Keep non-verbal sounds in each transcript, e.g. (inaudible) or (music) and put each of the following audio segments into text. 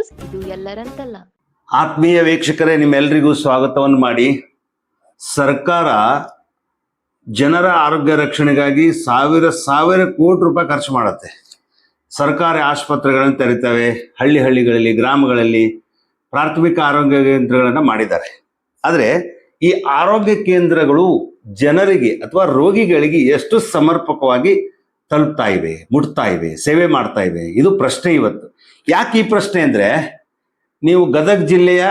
News ಇದು ಎಲ್ಲರಂತಲ್ಲ. ಆತ್ಮೀಯ ವೀಕ್ಷಕರೇ ನಿಮ್ಮೆಲ್ಲರಿಗೂ ಸ್ವಾಗತವನ್ನು ಮಾಡಿ. ಸರ್ಕಾರ ಜನರ ಆರೋಗ್ಯ ರಕ್ಷಣೆಗಾಗಿ ಸಾವಿರ ಸಾವಿರ ಕೋಟಿ ರೂಪಾಯಿ ಖರ್ಚು ಮಾಡುತ್ತೆ. ಸರ್ಕಾರಿ ಆಸ್ಪತ್ರೆಗಳನ್ನು ತೆರಿತವೆ, ಹಳ್ಳಿ ಹಳ್ಳಿಗಳಲ್ಲಿ, ಗ್ರಾಮಗಳಲ್ಲಿ ಪ್ರಾಥಮಿಕ ಆರೋಗ್ಯ ಕೇಂದ್ರಗಳನ್ನು ಮಾಡಿದ್ದಾರೆ. ಆದರೆ ಈ ಆರೋಗ್ಯ ಕೇಂದ್ರಗಳು ಜನರಿಗೆ ಅಥವಾ ರೋಗಿಗಳಿಗೆ ಎಷ್ಟು ಸಮರ್ಪಕವಾಗಿ ತಲುಪ್ತಾ ಇವೆ, ಮುಟ್ತಾ ಇವೆ, ಸೇವೆ ಮಾಡ್ತಾ ಇವೆ, ಇದು ಪ್ರಶ್ನೆ ಇವತ್ತು. ಯಾಕೆ ಈ ಪ್ರಶ್ನೆ ಅಂದರೆ ನೀವು ಗದಗ ಜಿಲ್ಲೆಯ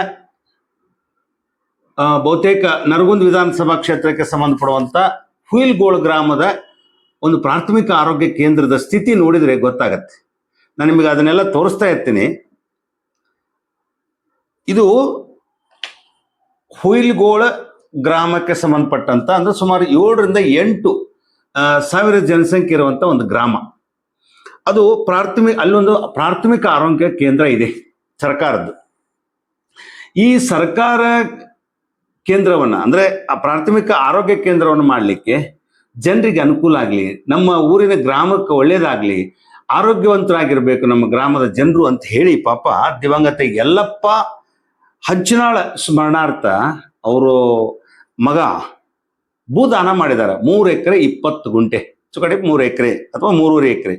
ಬಹುತೇಕ ನರಗುಂದ್ ವಿಧಾನಸಭಾ ಕ್ಷೇತ್ರಕ್ಕೆ ಸಂಬಂಧಪಡುವಂತ ಹುಯಿಲ್ಗೋಳ್ ಗ್ರಾಮದ ಒಂದು ಪ್ರಾಥಮಿಕ ಆರೋಗ್ಯ ಕೇಂದ್ರದ ಸ್ಥಿತಿ ನೋಡಿದ್ರೆ ಗೊತ್ತಾಗತ್ತೆ. ನಾನು ನಿಮಗೆ ಅದನ್ನೆಲ್ಲ ತೋರಿಸ್ತಾ ಇರ್ತೀನಿ. ಇದು ಹುಯಿಲ್ಗೋಳ ಗ್ರಾಮಕ್ಕೆ ಸಂಬಂಧಪಟ್ಟಂತ ಅಂದ್ರೆ ಸುಮಾರು ಏಳರಿಂದ ಎಂಟು ಸಾವಿರ ಜನಸಂಖ್ಯೆ ಇರುವಂತ ಒಂದು ಗ್ರಾಮ. ಅದು ಪ್ರಾಥಮಿಕ ಅಲ್ಲೊಂದು ಪ್ರಾಥಮಿಕ ಆರೋಗ್ಯ ಕೇಂದ್ರ ಇದೆ ಸರ್ಕಾರದ್ದು. ಈ ಸರ್ಕಾರ ಕೇಂದ್ರವನ್ನ, ಅಂದ್ರೆ ಆ ಪ್ರಾಥಮಿಕ ಆರೋಗ್ಯ ಕೇಂದ್ರವನ್ನು ಮಾಡಲಿಕ್ಕೆ ಜನರಿಗೆ ಅನುಕೂಲ ಆಗಲಿ, ನಮ್ಮ ಊರಿನ ಗ್ರಾಮಕ್ಕೆ ಒಳ್ಳೇದಾಗ್ಲಿ, ಆರೋಗ್ಯವಂತರಾಗಿರಬೇಕು ನಮ್ಮ ಗ್ರಾಮದ ಜನರು ಅಂತ ಹೇಳಿ ಪಾಪ ದಿವಂಗತ ಯಲ್ಲಪ್ಪ ಹಂಚಿನಾಳ ಸ್ಮರಣಾರ್ಥ ಅವರು ಮಗ ಭೂದಾನ ಮಾಡಿದ್ದಾರೆ. ಮೂರು ಎಕರೆ ಇಪ್ಪತ್ತು ಗುಂಟೆ ಹೆಚ್ಚು ಕಡೆ ಮೂರು ಎಕರೆ ಅಥವಾ ಮೂರುವರೆ ಎಕರೆ.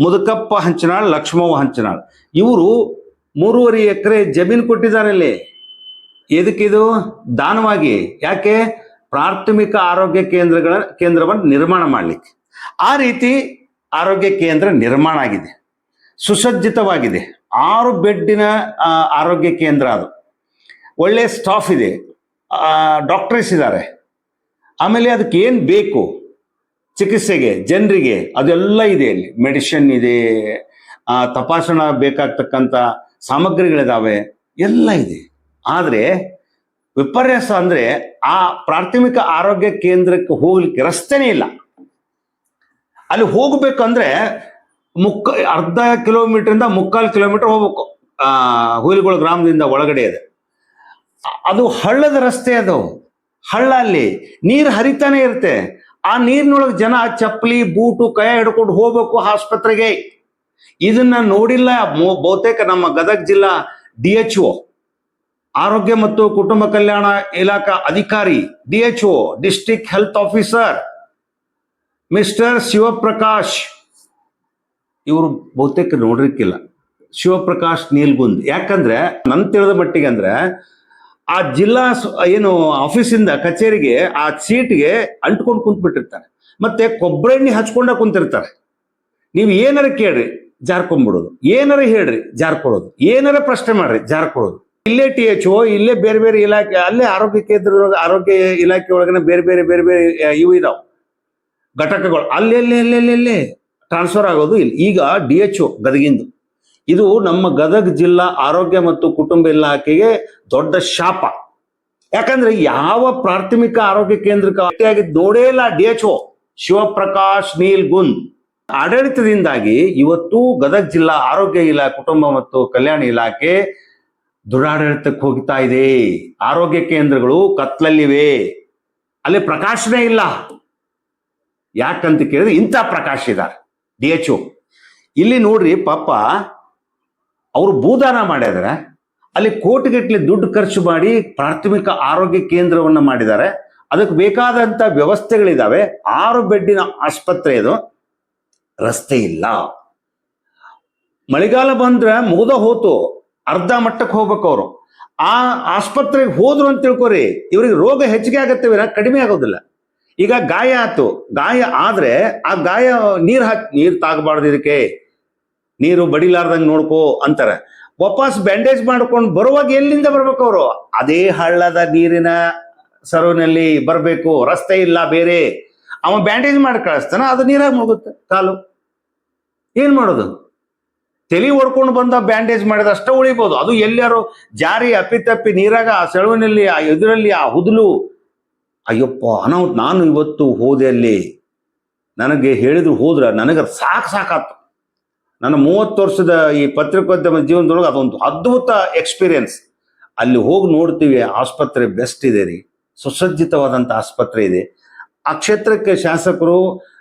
ಮುದುಕಪ್ಪ ಹಂಚನಾಳ್, ಲಕ್ಷ್ಮವ್ವ ಹಂಚನಾಳ್. ಇವರು ಮೂರುವರೆ ಎಕರೆ ಜಮೀನು ಕೊಟ್ಟಿದ್ದಾರೆ ಇಲ್ಲಿ. ಎದಕ್ಕಿದು ದಾನವಾಗಿ. ಯಾಕೆ? ಪ್ರಾಥಮಿಕ ಆರೋಗ್ಯ ಕೇಂದ್ರಗಳ, ಕೇಂದ್ರವನ್ನು ನಿರ್ಮಾಣ ಮಾಡಲಿಕ್ಕೆ. ಆ ರೀತಿ ಆರೋಗ್ಯ ಕೇಂದ್ರ ನಿರ್ಮಾಣ ಆಗಿದೆ. ಸುಸಜ್ಜಿತವಾಗಿದೆ. ಆರು ಬೆಡ್ಡಿನ ಆರೋಗ್ಯ ಕೇಂದ್ರ ಅದು. ಒಳ್ಳೆ ಸ್ಟಾಫ್ ಇದೆ. ಡಾಕ್ಟರ್ಸ್ ಇದ್ದಾರೆ. ಆಮೇಲೆ ಅದಕ್ಕೆ ಏನು ಬೇಕು? ಚಿಕಿತ್ಸೆಗೆ ಜನರಿಗೆ ಅದೆಲ್ಲ ಇದೆ ಇಲ್ಲಿ ಮೆಡಿಸಿನ್ ಇದೆ ಆ, ತಪಾಸಣಾ ಬೇಕಾಗ್ತಕ್ಕಂಥ ಸಾಮಗ್ರಿಗಳಿದಾವೆ ಎಲ್ಲ ಇದೆ. ಆದರೆ ವಿಪರ್ಯಾಸ ಅಂದರೆ ಆ ಪ್ರಾಥಮಿಕ ಆರೋಗ್ಯ ಕೇಂದ್ರಕ್ಕೆ ಹೋಗ್ಲಿಕ್ಕೆ ರಸ್ತೆನೇ ಇಲ್ಲ. ಅಲ್ಲಿ ಹೋಗ್ಬೇಕಂದ್ರೆ ಮುಕ್ಕ ಅರ್ಧ ಕಿಲೋಮೀಟರ್ ಮುಕ್ಕಾಲು ಕಿಲೋಮೀಟರ್ ಹೋಗ್ಬೇಕು. ಆ ಹುಯಿಲ್ಗೋಳ ಗ್ರಾಮದಿಂದ ಒಳಗಡೆ ಇದೆ ಅದು ಹಳ್ಳದ ರಸ್ತೆ ಅದು. ಹಳ್ಳ ಅಲ್ಲಿ. ನೀರು ಹರಿತಾನೆ ಇರುತ್ತೆ. ಆ ನೀರಿನೊಳಗೆ ಜನ ಚಪ್ಪಲಿ, ಬೂಟು, ಕೈ ಹಿಡ್ಕೊಂಡು ಹೋಗ್ಬೇಕು ಆಸ್ಪತ್ರೆಗೆ. ಇದನ್ನ ನೋಡಿಲ್ಲ ಬಹುತೇಕ ನಮ್ಮ ಗದಗ ಜಿಲ್ಲಾ ಡಿ ಎಚ್ ಒ, ಆರೋಗ್ಯ ಮತ್ತು ಕುಟುಂಬ ಕಲ್ಯಾಣ ಇಲಾಖಾ ಅಧಿಕಾರಿ, D H O, district health officer, mister Shivaprakash. ಇವರು ಬಹುತೇಕ ನೋಡ್ರಿಕ್ಕಿಲ್ಲ. ಶಿವಪ್ರಕಾಶ್ ನೀಲ್ಗುಂದ್ ಯಾಕಂದ್ರೆ ನನ್ ತಿಳಿದ ಮಟ್ಟಿಗೆ ಅಂದ್ರೆ ಆ ಜಿಲ್ಲಾ ಏನು ಆಫೀಸಿಂದ ಕಚೇರಿಗೆ ಆ ಸೀಟ್ಗೆ ಅಂಟ್ಕೊಂಡು ಕುಂತ್ಬಿಟ್ಟಿರ್ತಾರೆ. ಮತ್ತೆ ಕೊಬ್ಬರಿ ಎಣ್ಣೆ ಹಚ್ಕೊಂಡ ಕುಂತಿರ್ತಾರೆ. ನೀವು ಏನಾರ ಕೇಳ್ರಿ ಜಾರ್ಕೊಂಡ್ಬಿಡೋದು ಏನಾರ ಹೇಳ್ರಿ, ಜಾರ್ಕೊಳ್ಳೋದು. ಏನಾರ ಪ್ರಶ್ನೆ ಮಾಡ್ರಿ, ಜಾರ್ಕೊಳ್ಳೋದು. ಇಲ್ಲೇ ಟಿ ಎಚ್ ಓ ಇಲ್ಲೇ ಬೇರೆ ಬೇರೆ ಇಲಾಖೆ, ಅಲ್ಲೇ ಆರೋಗ್ಯ ಕೇಂದ್ರ ಆರೋಗ್ಯ ಇಲಾಖೆ ಒಳಗನೆ ಬೇರೆ ಬೇರೆ ಬೇರೆ ಬೇರೆ ಇವು ಇದಾವ್. ಘಟಕಗಳು. ಅಲ್ಲೆಲ್ಲಿ ಅಲ್ಲೆಲ್ಲೆಲ್ಲೇ ಟ್ರಾನ್ಸ್ಫರ್ ಆಗೋದು ಇಲ್ಲಿ. ಈಗ ಡಿ ಎಚ್ ಓ ಗದಗಿಂದು. ಇದು ನಮ್ಮ ಗದಗ ಜಿಲ್ಲಾ ಆರೋಗ್ಯ ಮತ್ತು ಕುಟುಂಬ ಇಲಾಖೆಗೆ ದೊಡ್ಡ ಶಾಪ. ಯಾಕಂದ್ರೆ ಯಾವ ಪ್ರಾಥಮಿಕ ಆರೋಗ್ಯ ಕೇಂದ್ರಕ್ಕೆ ನೋಡೇ ಇಲ್ಲ D H O Shivaprakash Neelgund ಆಡಳಿತದಿಂದಾಗಿ ಇವತ್ತು ಗದಗ ಜಿಲ್ಲಾ ಆರೋಗ್ಯ ಇಲಾಖೆ ಕುಟುಂಬ ಮತ್ತು ಕಲ್ಯಾಣ ಇಲಾಖೆ ದುರಾಡಳಿತಕ್ಕೆ ಹೋಗ್ತಾ ಇದೆ. ಆರೋಗ್ಯ ಕೇಂದ್ರಗಳು ಕತ್ಲಲ್ಲಿವೆ. ಅಲ್ಲಿ ಪ್ರಕಾಶನೇ ಇಲ್ಲ. ಯಾಕಂತ ಕೇಳಿದ್ರೆ ಇಂಥ ಪ್ರಕಾಶ್ ಇದ್ದಾರೆ ಡಿ ಎಚ್ ಒ. ಇಲ್ಲಿ ನೋಡ್ರಿ ಪಾಪ, ಅವರು ಭೂದಾನ ಮಾಡಿದ್ರೆ ಅಲ್ಲಿ ಕೋಟಿಗಟ್ಟಲೆ ದುಡ್ಡು ಖರ್ಚು ಮಾಡಿ ಪ್ರಾಥಮಿಕ ಆರೋಗ್ಯ ಕೇಂದ್ರವನ್ನ ಮಾಡಿದ್ದಾರೆ. ಅದಕ್ಕೆ ಬೇಕಾದಂತ ವ್ಯವಸ್ಥೆಗಳಿದಾವೆ. ಆರು ಬೆಡ್ಡಿನ ಆಸ್ಪತ್ರೆ ಇದು. ರಸ್ತೆ ಇಲ್ಲ. ಮಳೆಗಾಲ ಬಂದ್ರೆ ಮುಗ್ದ ಹೋತು. ಅರ್ಧ ಮಟ್ಟಕ್ಕೆ ಹೋಗ್ಬೇಕು ಅವರು. ಆ ಆಸ್ಪತ್ರೆಗೆ ಹೋದ್ರು ಅಂತ ತಿಳ್ಕೊರಿ, ಇವ್ರಿಗೆ ರೋಗ ಹೆಚ್ಚಿಗೆ ಆಗತ್ತೆ ವಿನ ಕಡಿಮೆ ಆಗೋದಿಲ್ಲ. ಈಗ ಗಾಯ ಆಯ್ತು. ಗಾಯ ಆದ್ರೆ ಆ ಗಾಯ ನೀರು ಹಾಕಿ, ನೀರು ತಾಗಬಾರ್ದು ಇದಕ್ಕೆ. ನೀರು ಬಡಿಲಾರ್ದಂಗೆ ನೋಡ್ಕೋ ಅಂತಾರೆ. ವಾಪಸ್ ಬ್ಯಾಂಡೇಜ್ ಮಾಡ್ಕೊಂಡು ಬರುವಾಗ ಎಲ್ಲಿಂದ ಬರ್ಬೇಕು ಅವರು? ಅದೇ ಹಳ್ಳದ ನೀರಿನ ಸರುವಿನಲ್ಲಿ ಬರಬೇಕು. ರಸ್ತೆ ಇಲ್ಲ ಬೇರೆ. ಅವ ಬ್ಯಾಂಡೇಜ್ ಮಾಡಿ ಕಳಿಸ್ತಾನ, ಅದು ನೀರಾಗಿ ಮುಳುಗುತ್ತೆ, ಕಾಲು. ಏನ್ ಮಾಡೋದು? ತಲೆ ಹೊಡ್ಕೊಂಡು ಬಂದ ಬ್ಯಾಂಡೇಜ್ ಮಾಡಿದ ಉಳಿಬಹುದು ಉಳಿಬೋದು. ಅದು ಎಲ್ಲಾರು ಜಾರಿ ಅಪ್ಪಿತಪ್ಪಿ ನೀರಾಗ, ಆ ಸೆಳುವಿನಲ್ಲಿ ಆ ಎದುರಲ್ಲಿ, ಆ ಹುದುಲು. ಅಯ್ಯಪ್ಪ ಅನಾಹುತ ನಾನು ಇವತ್ತು ಹೋದೆ ಅಲ್ಲಿ. ನನಗೆ ಹೇಳಿದ್ರು ಹೋದ್ರ ನನಗೆ ಸಾಕು ಸಾಕಾತು. ನನ್ನ ಮೂವತ್ತು ವರ್ಷದ ಈ ಪತ್ರಿಕೋದ್ಯಮ ಜೀವನದೊಳಗೆ ಅದೊಂದು ಅದ್ಭುತ ಎಕ್ಸ್ಪೀರಿಯನ್ಸ್ ಅಲ್ಲಿ ಹೋಗಿ ನೋಡ್ತೀವಿ ಆಸ್ಪತ್ರೆ ಬೆಸ್ಟ್ ಇದೆ ರೀ. ಸುಸಜ್ಜಿತವಾದಂಥ ಆಸ್ಪತ್ರೆ ಇದೆ. ಆ ಕ್ಷೇತ್ರಕ್ಕೆ ಶಾಸಕರು,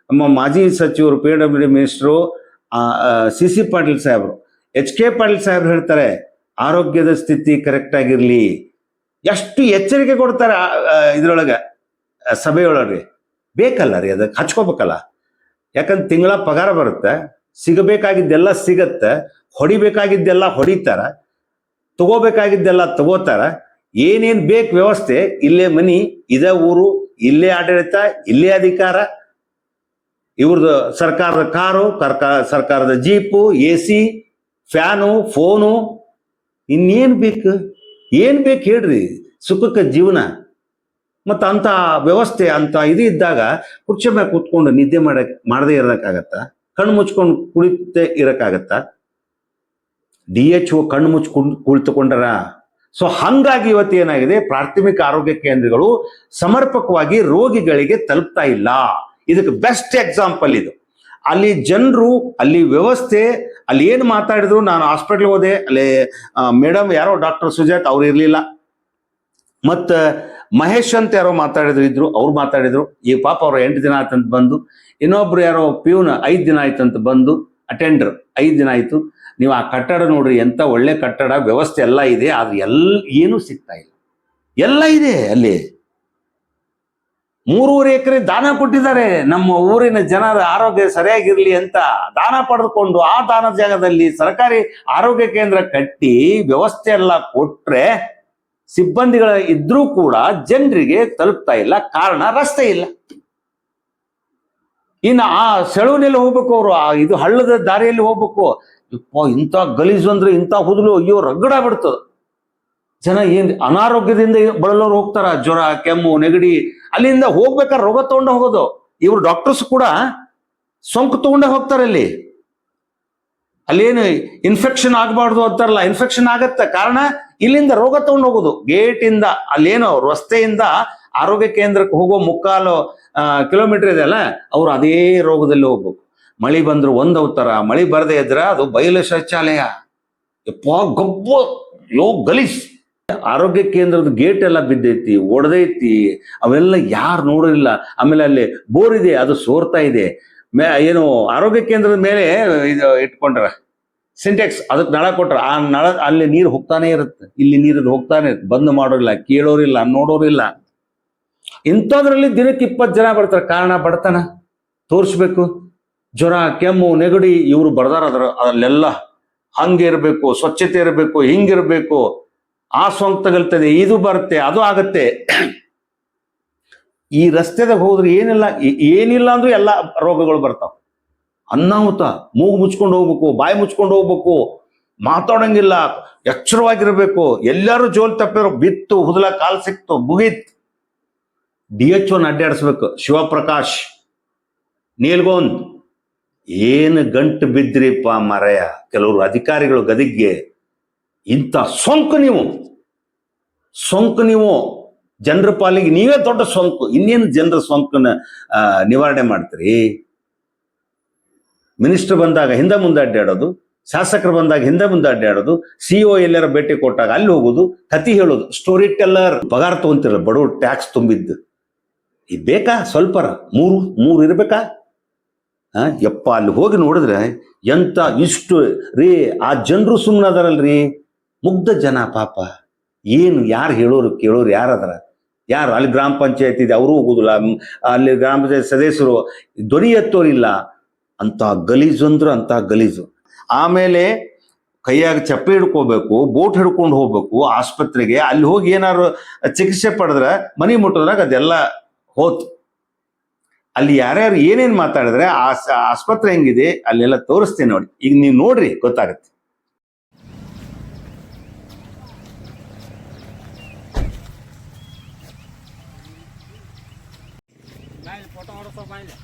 ನಮ್ಮ ಮಾಜಿ ಸಚಿವರು P W D minister C C Patil ಸಾಹೇಬರು. ಎಚ್ ಕೆ ಪಾಟೀಲ್ ಸಾಹೇಬ್ರು ಹೇಳ್ತಾರೆ, ಆರೋಗ್ಯದ ಸ್ಥಿತಿ ಕರೆಕ್ಟ್ ಆಗಿರಲಿ. ಎಷ್ಟು ಎಚ್ಚರಿಕೆ ಕೊಡ್ತಾರೆ ಇದರೊಳಗೆ ಸಭೆಯೊಳಗೆ. ಬೇಕಲ್ಲ ರೀ, ಅದಕ್ಕೆ ಹಚ್ಕೋಬೇಕಲ್ಲ. ಯಾಕಂದ್ರೆ ತಿಂಗಳ ಪಗಾರ ಬರುತ್ತೆ. ಸಿಗಬೇಕಾಗಿದ್ದೆಲ್ಲ ಸಿಗತ್ತೆ, ಹೊಡಿಬೇಕಾಗಿದ್ದೆಲ್ಲ ಹೊಡಿತಾರ, ತಗೋಬೇಕಾಗಿದ್ದೆಲ್ಲ ತಗೋತಾರ, ಏನೇನ್ ಬೇಕು ವ್ಯವಸ್ಥೆ, ಇಲ್ಲೇ ಮನಿ, ಇದೇ ಊರು, ಇಲ್ಲೇ ಆಡಳಿತ, ಇಲ್ಲೇ ಅಧಿಕಾರ ಇವ್ರದ್ದು ಸರ್ಕಾರದ ಕಾರು ಕರ್ಕ ಸರ್ಕಾರದ jeep, A C, fan, phone, ಇನ್ನೇನು ಬೇಕು? ಏನು ಬೇಕು ಹೇಳ್ರಿ? ಸುಖಕ್ಕೆ ಜೀವನ. ಮತ್ತು ಅಂತ ವ್ಯವಸ್ಥೆ ಅಂತ ಇದು ಇದ್ದಾಗ, ಕುರ್ಚಿ ಮೇಲೆ ಕೂತ್ಕೊಂಡು ನಿದ್ದೆ ಮಾಡಕ್ಕೆ ಮಾಡದೇ ಇರೋಕ್ಕಾಗತ್ತ? ಕಣ್ಣು ಮುಚ್ಕೊಂಡು ಕುಳಿತೇ ಇರಕ್ಕಾಗತ್ತಾ? ಡಿ ಎಚ್ ಓ ಕಣ್ಣು ಮುಚ್ಕೊಂಡು ಕುಳಿತುಕೊಂಡರ? ಸೊ ಹಂಗಾಗಿ ಇವತ್ತು ಏನಾಗಿದೆ? ಪ್ರಾಥಮಿಕ ಆರೋಗ್ಯ ಕೇಂದ್ರಗಳು ಸಮರ್ಪಕವಾಗಿ ರೋಗಿಗಳಿಗೆ ತಲುಪ್ತಾ ಇಲ್ಲ. ಇದಕ್ಕೆ ಬೆಸ್ಟ್ ಎಕ್ಸಾಂಪಲ್ ಇದು. ಅಲ್ಲಿ ಜನರು, ಅಲ್ಲಿ ವ್ಯವಸ್ಥೆ, ಅಲ್ಲಿ ಏನು ಮಾತಾಡಿದ್ರು, ನಾನು ಹಾಸ್ಪಿಟ್ಲ್ ಹೋದೆ, ಅಲ್ಲಿ ಮೇಡಮ್ ಯಾರೋ ಡಾಕ್ಟರ್ ಸುಜಾತ್ ಅವ್ರು ಇರಲಿಲ್ಲ. ಮತ್ತು ಮಹೇಶ್ ಅಂತ ಯಾರೋ ಮಾತಾಡಿದ್ರು, ಇದ್ರು, ಅವ್ರು ಮಾತಾಡಿದ್ರು. ಈ ಪಾಪ ಅವ್ರು ಎಂಟು ದಿನ ಆಯ್ತಂತ ಬಂದು, ಇನ್ನೊಬ್ರು ಯಾರೋ ಪ್ಯೂನ್ ಐದು ದಿನ ಆಯ್ತಂತ ಬಂದು ಅಟೆಂಡರ್ ಐದು ದಿನ ಆಯ್ತು. ನೀವು ಆ ಕಟ್ಟಡ ನೋಡ್ರಿ, ಎಂತ ಒಳ್ಳೆ ಕಟ್ಟಡ, ವ್ಯವಸ್ಥೆ ಎಲ್ಲ ಇದೆ, ಆದ್ರೆ ಎಲ್ಲ ಏನೂ ಸಿಗ್ತಾ ಇಲ್ಲ. ಎಲ್ಲ ಇದೆ ಅಲ್ಲಿ. ಮೂರುವರೆ ಎಕರೆ ದಾನ ಕೊಟ್ಟಿದ್ದಾರೆ. ನಮ್ಮ ಊರಿನ ಜನರ ಆರೋಗ್ಯ ಸರಿಯಾಗಿರ್ಲಿ ಅಂತ ದಾನ ಪಡೆದುಕೊಂಡು ಆ ದಾನ ಜಾಗದಲ್ಲಿ ಸರ್ಕಾರಿ ಆರೋಗ್ಯ ಕೇಂದ್ರ ಕಟ್ಟಿ ವ್ಯವಸ್ಥೆ ಎಲ್ಲ ಕೊಟ್ರೆ ಸಿಬ್ಬಂದಿಗಳ ಇದ್ರೂ ಕೂಡ ಜನರಿಗೆ ತಲುಪ್ತಾ ಇಲ್ಲ, ಕಾರಣ ರಸ್ತೆ ಇಲ್ಲ. ಇನ್ನು ಆ ಸೆಳುವಿನಲ್ಲಿ ಹೋಗ್ಬೇಕು ಅವರು, ಆ ಇದು ಹಳ್ಳದ ದಾರಿಯಲ್ಲಿ ಹೋಗ್ಬೇಕು. ಇಂಥ ಗಲೀಜು ಅಂದ್ರೆ ಇಂಥ ಹುದಲು ಅಯ್ಯೋ, ರಗಡ ಬಿಡ್ತದ. ಜನ ಏನ್ ಅನಾರೋಗ್ಯದಿಂದ ಬಳಲೋರು ಹೋಗ್ತಾರ, ಜ್ವರ, ಕೆಮ್ಮು, ನೆಗಡಿ, ಅಲ್ಲಿಂದ ಹೋಗ್ಬೇಕಾದ್ರೆ ರೋಗ ತಗೊಂಡ ಹೋಗೋದು. ಇವರು ಡಾಕ್ಟರ್ಸ್ ಕೂಡ ಸೋಂಕು ತಗೊಂಡೇ ಹೋಗ್ತಾರೆ ಅಲ್ಲಿ. ಅಲ್ಲೇನು ಇನ್ಫೆಕ್ಷನ್ ಆಗಬಾರ್ದು ಅಂತಾರಲ್ಲ ಇನ್ಫೆಕ್ಷನ್ ಆಗತ್ತೆ. ಕಾರಣ ಇಲ್ಲಿಂದ ರೋಗ ತಗೊಂಡು ಹೋಗೋದು ಗೇಟ್ ಇಂದ ಅಲ್ಲೇನೋ ರಸ್ತೆಯಿಂದ ಆರೋಗ್ಯ ಕೇಂದ್ರಕ್ಕೆ ಹೋಗೋ ಮುಕ್ಕಾಲು ಕಿಲೋಮೀಟರ್ ಇದೆ ಅಲ್ಲ, ಅವ್ರು ಅದೇ ರೋಗದಲ್ಲಿ ಹೋಗ್ಬೇಕು. ಮಳಿ ಬಂದ್ರು ಒಂದ್ ಅವತಾರ, ಮಳಿ ಬರದೇ ಇದ್ರೆ ಅದು ಬಯಲು ಶೌಚಾಲಯ. ಯಪ್ಪ, ಗಬ್ಬು, ಯೋ ಗಲೀಜ್. ಆರೋಗ್ಯ ಕೇಂದ್ರದ ಗೇಟ್ ಎಲ್ಲ ಬಿದ್ದೈತಿ, ಒಡೆದೈತಿ, ಅವೆಲ್ಲ ಯಾರು ನೋಡಿಲ್ಲ. ಆಮೇಲೆ ಅಲ್ಲಿ ಬೋರ್ ಇದೆ, ಅದು ಸೋರ್ತಾ ಇದೆ. ಮೇ, ಏನು, ಆರೋಗ್ಯ ಕೇಂದ್ರದ ಮೇಲೆ ಇದು ಇಟ್ಕೊಂಡ್ರ. ಸಿಂಟೆಕ್ಸ್ ಅದಕ್ಕೆ ನಳ ಕೊಟ್ರ. ಆ ನಳ, ಅಲ್ಲಿ ನೀರು ಹೋಗ್ತಾನೆ ಇರುತ್ತೆ. ಇಲ್ಲಿ ನೀರು ಹೋಗ್ತಾನೆ ಇರುತ್ತೆ. ಬಂದ್ ಮಾಡೋರಿಲ್ಲ, ಕೇಳೋರಿಲ್ಲ, ನೋಡೋರಿಲ್ಲ. ಇಂಥದ್ರಲ್ಲಿ ದಿನಕ್ಕೆ ಇಪ್ಪತ್ತು ಜನ ಬರ್ತಾರೆ. ಕಾರಣ ಬಡತನ. ತೋರಿಸ್ಬೇಕು. ಜ್ವರ, ಕೆಮ್ಮು, ನೆಗಡಿ, ಇವರು ಬರ್ದಾರ ಅದ್ರ ಅಲ್ಲೆಲ್ಲ ಹಂಗೆ ಇರಬೇಕು, ಸ್ವಚ್ಛತೆ ಇರಬೇಕು ಹಿಂಗಿರ್ಬೇಕು ಆ ಸೋಂಕು ತಗಲ್ತದೆ ಇದು ಬರುತ್ತೆ, ಅದು ಆಗತ್ತೆ. ಈ ರಸ್ತೆದಾಗ ಹೋದ್ರೆ ಏನಿಲ್ಲ ಏನಿಲ್ಲ ಅಂದ್ರೂ ಎಲ್ಲ ರೋಗಗಳು ಬರ್ತಾವ. ಅನ್ನಾಹುತ ಮೂಗು ಮುಚ್ಕೊಂಡು ಹೋಗ್ಬೇಕು, ಬಾಯಿ ಮುಚ್ಕೊಂಡು ಹೋಗ್ಬೇಕು, ಮಾತಾಡಂಗಿಲ್ಲ, ಎಚ್ಚರವಾಗಿರ್ಬೇಕು. ಎಲ್ಲರೂ ಜೋಲ್ ತಪ್ಪಿರೋ ಬಿತ್ತು, ಹುದಲ, ಕಾಲ್ ಸಿಕ್ತು, ಮುಗೀತ್. ಡಿ ಎಚ್ ಒನ್ ಅಡ್ಡಾಡಿಸ್ಬೇಕು. ಶಿವಪ್ರಕಾಶ್, ನೀಲ್ಗೊಂದ್. ಏನು ಗಂಟು ಬಿದ್ರಿಪ್ಪ ಮರೆಯ, ಕೆಲವರು ಅಧಿಕಾರಿಗಳು ಗದಿಗೆ ಇಂಥ ಸೋಂಕು ನೀವು. ಸೋಂಕು ನೀವು. ಜನರ ಪಾಲಿಗೆ ನೀವೇ ದೊಡ್ಡ ಸೋಂಕು, ಇನ್ನೇನು ಜನರ ಸೋಂಕನ್ನ ನಿವಾರಣೆ ಮಾಡ್ತೀರಿ? ಮಿನಿಸ್ಟರ್ ಬಂದಾಗ ಹಿಂದೆ ಮುಂದೆ ಅಡ್ಡಾಡೋದು, ಶಾಸಕರು ಬಂದಾಗ ಹಿಂದೆ ಮುಂದೆ ಅಡ್ಡಾಡೋದು ಸಿಇಒ ಎಲ್ಲರ ಭೇಟಿ ಕೊಟ್ಟಾಗ ಅಲ್ಲಿ ಹೋಗೋದು ಕತಿ ಹೇಳೋದು ಸ್ಟೋರಿ ಟೆಲ್ಲರ್ ಪಗಾರ ತಗೊಂತಿರಲ್ಲ ಬಡವ್ರು ಟ್ಯಾಕ್ಸ್ ತುಂಬಿದ್ದು. ಇದು ಬೇಕಾ? ಸ್ವಲ್ಪರ, ಮೂರು ಮೂರು ಇರಬೇಕಾ? ಯಪ್ಪ, ಅಲ್ಲಿ ಹೋಗಿ ನೋಡಿದ್ರೆ ಎಂತ ಇಷ್ಟು ರೀ, ಆ ಜನರು ಸುಮ್ಮನೆ ಅದರಲ್ರಿ, ಮುಗ್ಧ ಜನ ಪಾಪ. ಏನು, ಯಾರು ಹೇಳೋರು ಕೇಳೋರು ಯಾರದಾರ ಯಾರು? ಅಲ್ಲಿ ಗ್ರಾಮ ಪಂಚಾಯತ್ ಇದೆ, ಅವರು ಹೋಗುದಿಲ್ಲ. ಅಲ್ಲಿ ಗ್ರಾಮ ಪಂಚಾಯತ್ ಸದಸ್ಯರು ಧ್ವನಿ ಎತ್ತೋರಿಲ್ಲ ಅಂತ ಗಲೀಜು ಅಂದ್ರೆ ಅಂತ ಗಲೀಜು. ಆಮೇಲೆ ಕೈಯಾಗ ಚಪ್ಪೆ ಹಿಡ್ಕೋಬೇಕು, ಬೋಟ್ ಹಿಡ್ಕೊಂಡು ಹೋಗ್ಬೇಕು, ಆಸ್ಪತ್ರೆಗೆ. ಅಲ್ಲಿ ಹೋಗಿ ಏನಾದ್ರು ಚಿಕಿತ್ಸೆ ಪಡೆದ್ರೆ, ಮನಿ ಮುಟ್ಟಿದ್ರಾಗ ಅದೆಲ್ಲ ಹೋತು. ಅಲ್ಲಿ ಯಾರ್ಯಾರು ಏನೇನು ಮಾತಾಡಿದ್ರೆ, ಆ ಆಸ್ಪತ್ರೆ ಹೆಂಗಿದೆ, ಅಲ್ಲೆಲ್ಲ ತೋರಿಸ್ತೀನಿ ನೋಡಿ. ಈಗ ನೀವು ನೋಡ್ರಿ, ಗೊತ್ತಾಗತ್ತೆ ಫೋಟೋ ಹೊಡ್ಸೋ ಬಾಯಿಲೆ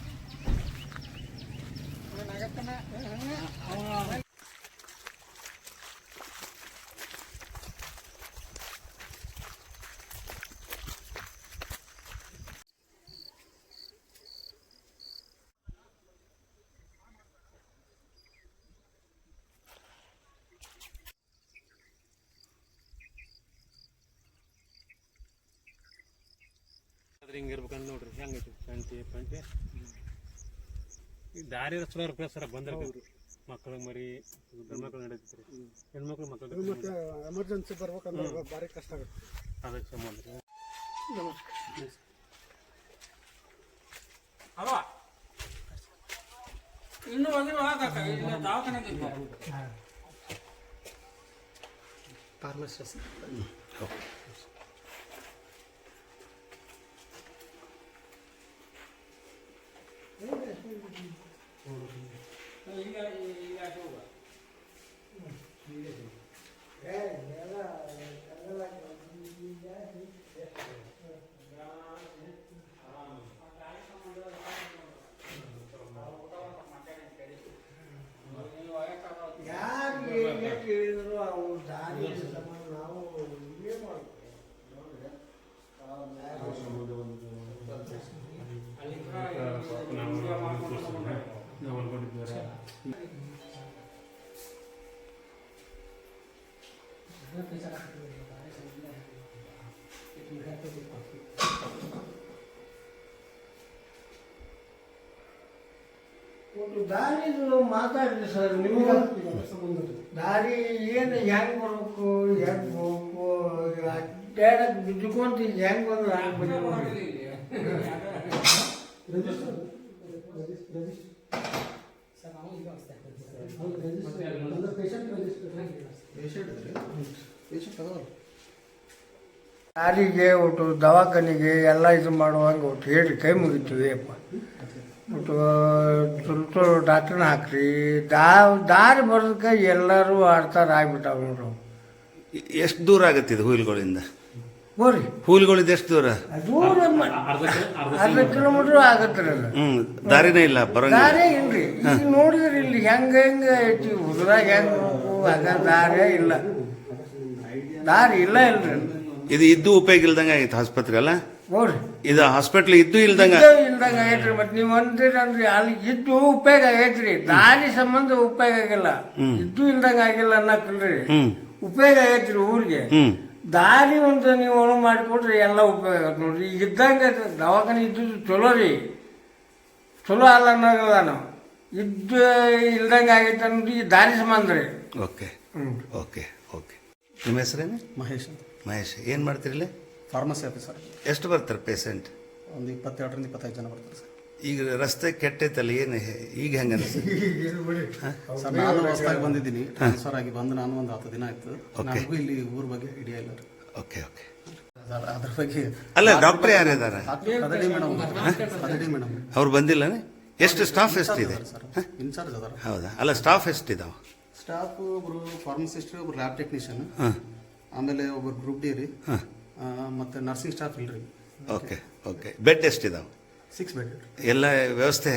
ಅದ್ರ ಹಿಂಗೆ ಇರ್ಬೇಕಂತ ನೋಡ್ರಿ ದಾರಿ ರಸ್ತೆ ಸರ ಬಂದಿರ್ಬೇಕು ಮಕ್ಕಳಿಗೆ ಮರಿ ಗಂಡ್ಮಕ್ಳು ಮಕ್ಳು ನಡೀತೈತ್ರಿ ಹೆಣ್ಮಕ್ಳು ಮಕ್ಕಳು ಮತ್ತೆ ಎಮರ್ಜೆನ್ಸಿ ಬರ್ಬೇಕಂದ್ರೆ ಭಾರಿ ಕಷ್ಟ ಆಗುತ್ತೆ. ಅದಕ್ಕೆ ಸಂಬಂಧ. ನಮಸ್ಕಾರ. ಅಲ್ವಾ ಇನ್ನು ಬಂದ್ರೆ ಹೋಗಕ್ಕ ಇಲ್ಲ ದವಾಖಾನೆಗೆ ಇಲ್ಲ. ಈಗ ಈಗ ಹೋಗ ಯಾರು ಏನೇ ಕೇಳಿದ್ರು ಅವ್ರು ದಾರಿ ಸಂಬಂಧ ನಾವು ಇಲ್ಲೇ ಮಾಡ್ತೀವಿ ದಾರಿದು ಮಾತಾಡ್ರಿ ಸರ್ ನೀವು ದಾರಿ ಏನು ಹೆಂಗ್ ಬರ್ಬೇಕು ಹೆಂಗ್ ಹೋಗ್ಬೇಕು ಅಡ್ಡಾಡಕ್ ಬಿದ್ದುಕೊಂತ ಹೆಂಗ್ ಬಂದ್ರೆ ಹಂಗ್ ಬಂದ್ರೆ ದಾರಿಗೆ ಒಟ್ಟು ದವಾಖಾನಿಗೆ ಎಲ್ಲ ಇದು ಮಾಡುವಂಗೆ ಒಟ್ಟು ಹೇಳಿ ಕೈ ಮುಗಿತೀವಿ ಅಪ್ಪ. ಒಟ್ಟು ಸ್ವಲ್ಪ ಡಾಕ್ಟ್ರನ್ನ ಹಾಕ್ರಿ. ದಾ ದಾರಿ ಬರೋದಕ್ಕೆ ಎಲ್ಲರೂ ಆಡ್ತಾರೆ ಆಗ್ಬಿಟ್ಟಾವ ನೋಡ್ರಿ ಎಷ್ಟು ದೂರ ಆಗತ್ತೆ ಇದು ಹುಯಿಲ್ಗಳಿಂದ? ಹೋರಿ. ಹುಯಿಲ್ಗಳಿಂದ ಎಷ್ಟು ದೂರ? ದೂರ ಅರ್ಧ ಕಿಲೋಮೀಟ್ರ್ ಆಗತ್ತೆ ರೀ ಅದು. ಹ್ಮ್ ದಾರಿನೇ ಇಲ್ಲ ಬರೋಂಗಿಲ್ಲ. ದಾರೇ ಇಲ್ರಿ. ಈಗ ನೋಡಿದ್ರಿ ಇಲ್ಲಿ ಹೆಂಗೆ ಹೆಂಗ ಐತಿ ಹುಡುಗರಾಗ ಹೆಂಗ್ ಹೋಗು ಆಗ ದಾರೇ ಇಲ್ಲ. ದಾರಿ ಇಲ್ಲ ಇಲ್ರಿ ಇದು ಇದ್ದು ಉಪಯೋಗ ಇಲ್ದಂಗ ಆಗೈತೆ ಆಸ್ಪತ್ರೆ ಅಲ್ಲ? ಇದು ಹಾಸ್ಪಿಟ್ಲ್ ಇದ್ದು ಇಲ್ದಂಗ ಇದ್ದ ಇಲ್ದಂಗ ಮತ್ತೆ ನೀವು ಅಂದ್ರಿ ಅಲ್ಲಿ ಇದ್ದು ಉಪಯೋಗ ಆಗೈತ್ರಿ. ದಾರಿ ಸಂಬಂಧ ಉಪಯೋಗ ಆಗಿಲ್ಲ. ಇದ್ದು ಇಲ್ದಂಗ ಆಗಿಲ್ಲ ಅನ್ನಕ್ರಿ ಹ್ಮ್. ಉಪಯೋಗ ಆಗೈತ್ರಿ ಊರಿಗೆ. ಹ್ಮ್. ದಾರಿ ಒಂದು ನೀವು ಒಣ ಮಾಡಿಕೊಟ್ರೆ ಎಲ್ಲ ಉಪಯೋಗ ಆಗತ್ತೆ ನೋಡ್ರಿ. ಈಗ ಇದ್ದಂಗ ದವಾಖಾನೆ ಇದ್ದುದು ಚಲೋ ರೀ. ಚಲೋ ಅಲ್ಲ ಅನ್ನೋದಿಲ್ಲ ನಾವು. ಇದ್ದು ಇಲ್ದಂಗ ಆಗೈತೆ ಅನ್ನೋದು ಈ ದಾರಿ ಸಂಬಂಧ ರೀ. ಓಕೆ ಹ್ಞೂ ಓಕೆ ನಿಮ್ಮ ಹೆಸರೇನು? ಮಹೇಶ್ ಅಂತ. ಮಹೇಶ್. ಏನು ಮಾಡ್ತಿರಲಿ ಫಾರ್ಮಸಿ ಆಫೀಸರ್. ಎಷ್ಟು ಬರ್ತಾರೆ ಪೇಷಂಟ್? ಒಂದು ಇಪ್ಪತ್ತೆರಡರಿಂದ ಇಪ್ಪತ್ತೈದು ಜನ ಬರ್ತಾರೆ ಸರ್. ಈಗ ರಸ್ತೆ ಕೆಟ್ಟೈತಲ್ಲ ಏನು ಈಗ ಹೆಂಗೆ ಅನಿಸ್ತದೆ (laughs) ಸರ್ ನಾನು ಹೊಸದಾಗಿ ಬಂದಿದ್ದೀನಿ. ಟ್ರಾನ್ಸ್ಫರ್ ಆಗಿ ಬಂದು ನಾನು ಒಂದು ಹತ್ತು ದಿನ ಆಯ್ತು. ನನಗೂ ಇಲ್ಲಿ ಊರ ಬಗ್ಗೆ ಐಡಿಯಾ ಇಲ್ಲ ರೀ. ಓಕೆ ಓಕೆ ಸರ್ ಅದ್ರ ಬಗ್ಗೆ ಅಲ್ಲ ಡಾಕ್ಟರ್ ಯಾರು ಇದ್ದಾರೆ ಕದಡಿ ಮೇಡಮ್ ಕದಡಿ ಮೇಡಮ್ ಅವ್ರು. ಬಂದಿಲ್ಲನೇ? ಎಷ್ಟು ಸ್ಟಾಫ್ ಎಷ್ಟಿದೆ? ಸರ್ ಇನ್ಚಾರ್ಜ್ ಅದಾರ ಹೌದಾ? ಅಲ್ಲ ಸ್ಟಾಫ್ ಎಷ್ಟಿದಾವೆ? ಸ್ಟಾಫ್ ಒಬ್ರು ಫಾರ್ಮಸಿಸ್ಟ್ ಒಬ್ರು ಲ್ಯಾಬ್ ಟೆಕ್ನಿಷಿಯನ್ ಹಾಂ. ಆಮೇಲೆ ಒಬ್ರು ಗ್ರೂಪ್ ಡಿ ರೀ ಮತ್ತೆ ನರ್ಸಿಂಗ್ ಸ್ಟಾಫ್ ಇಲ್ರಿ. ಓಕೆ ಓಕೆ ಬೆಡ್ ಎಷ್ಟಿದಾವೆ ಸಿಕ್ಸ್ ಬೆಡ್ ಎಲ್ಲ ವ್ಯವಸ್ಥೆ?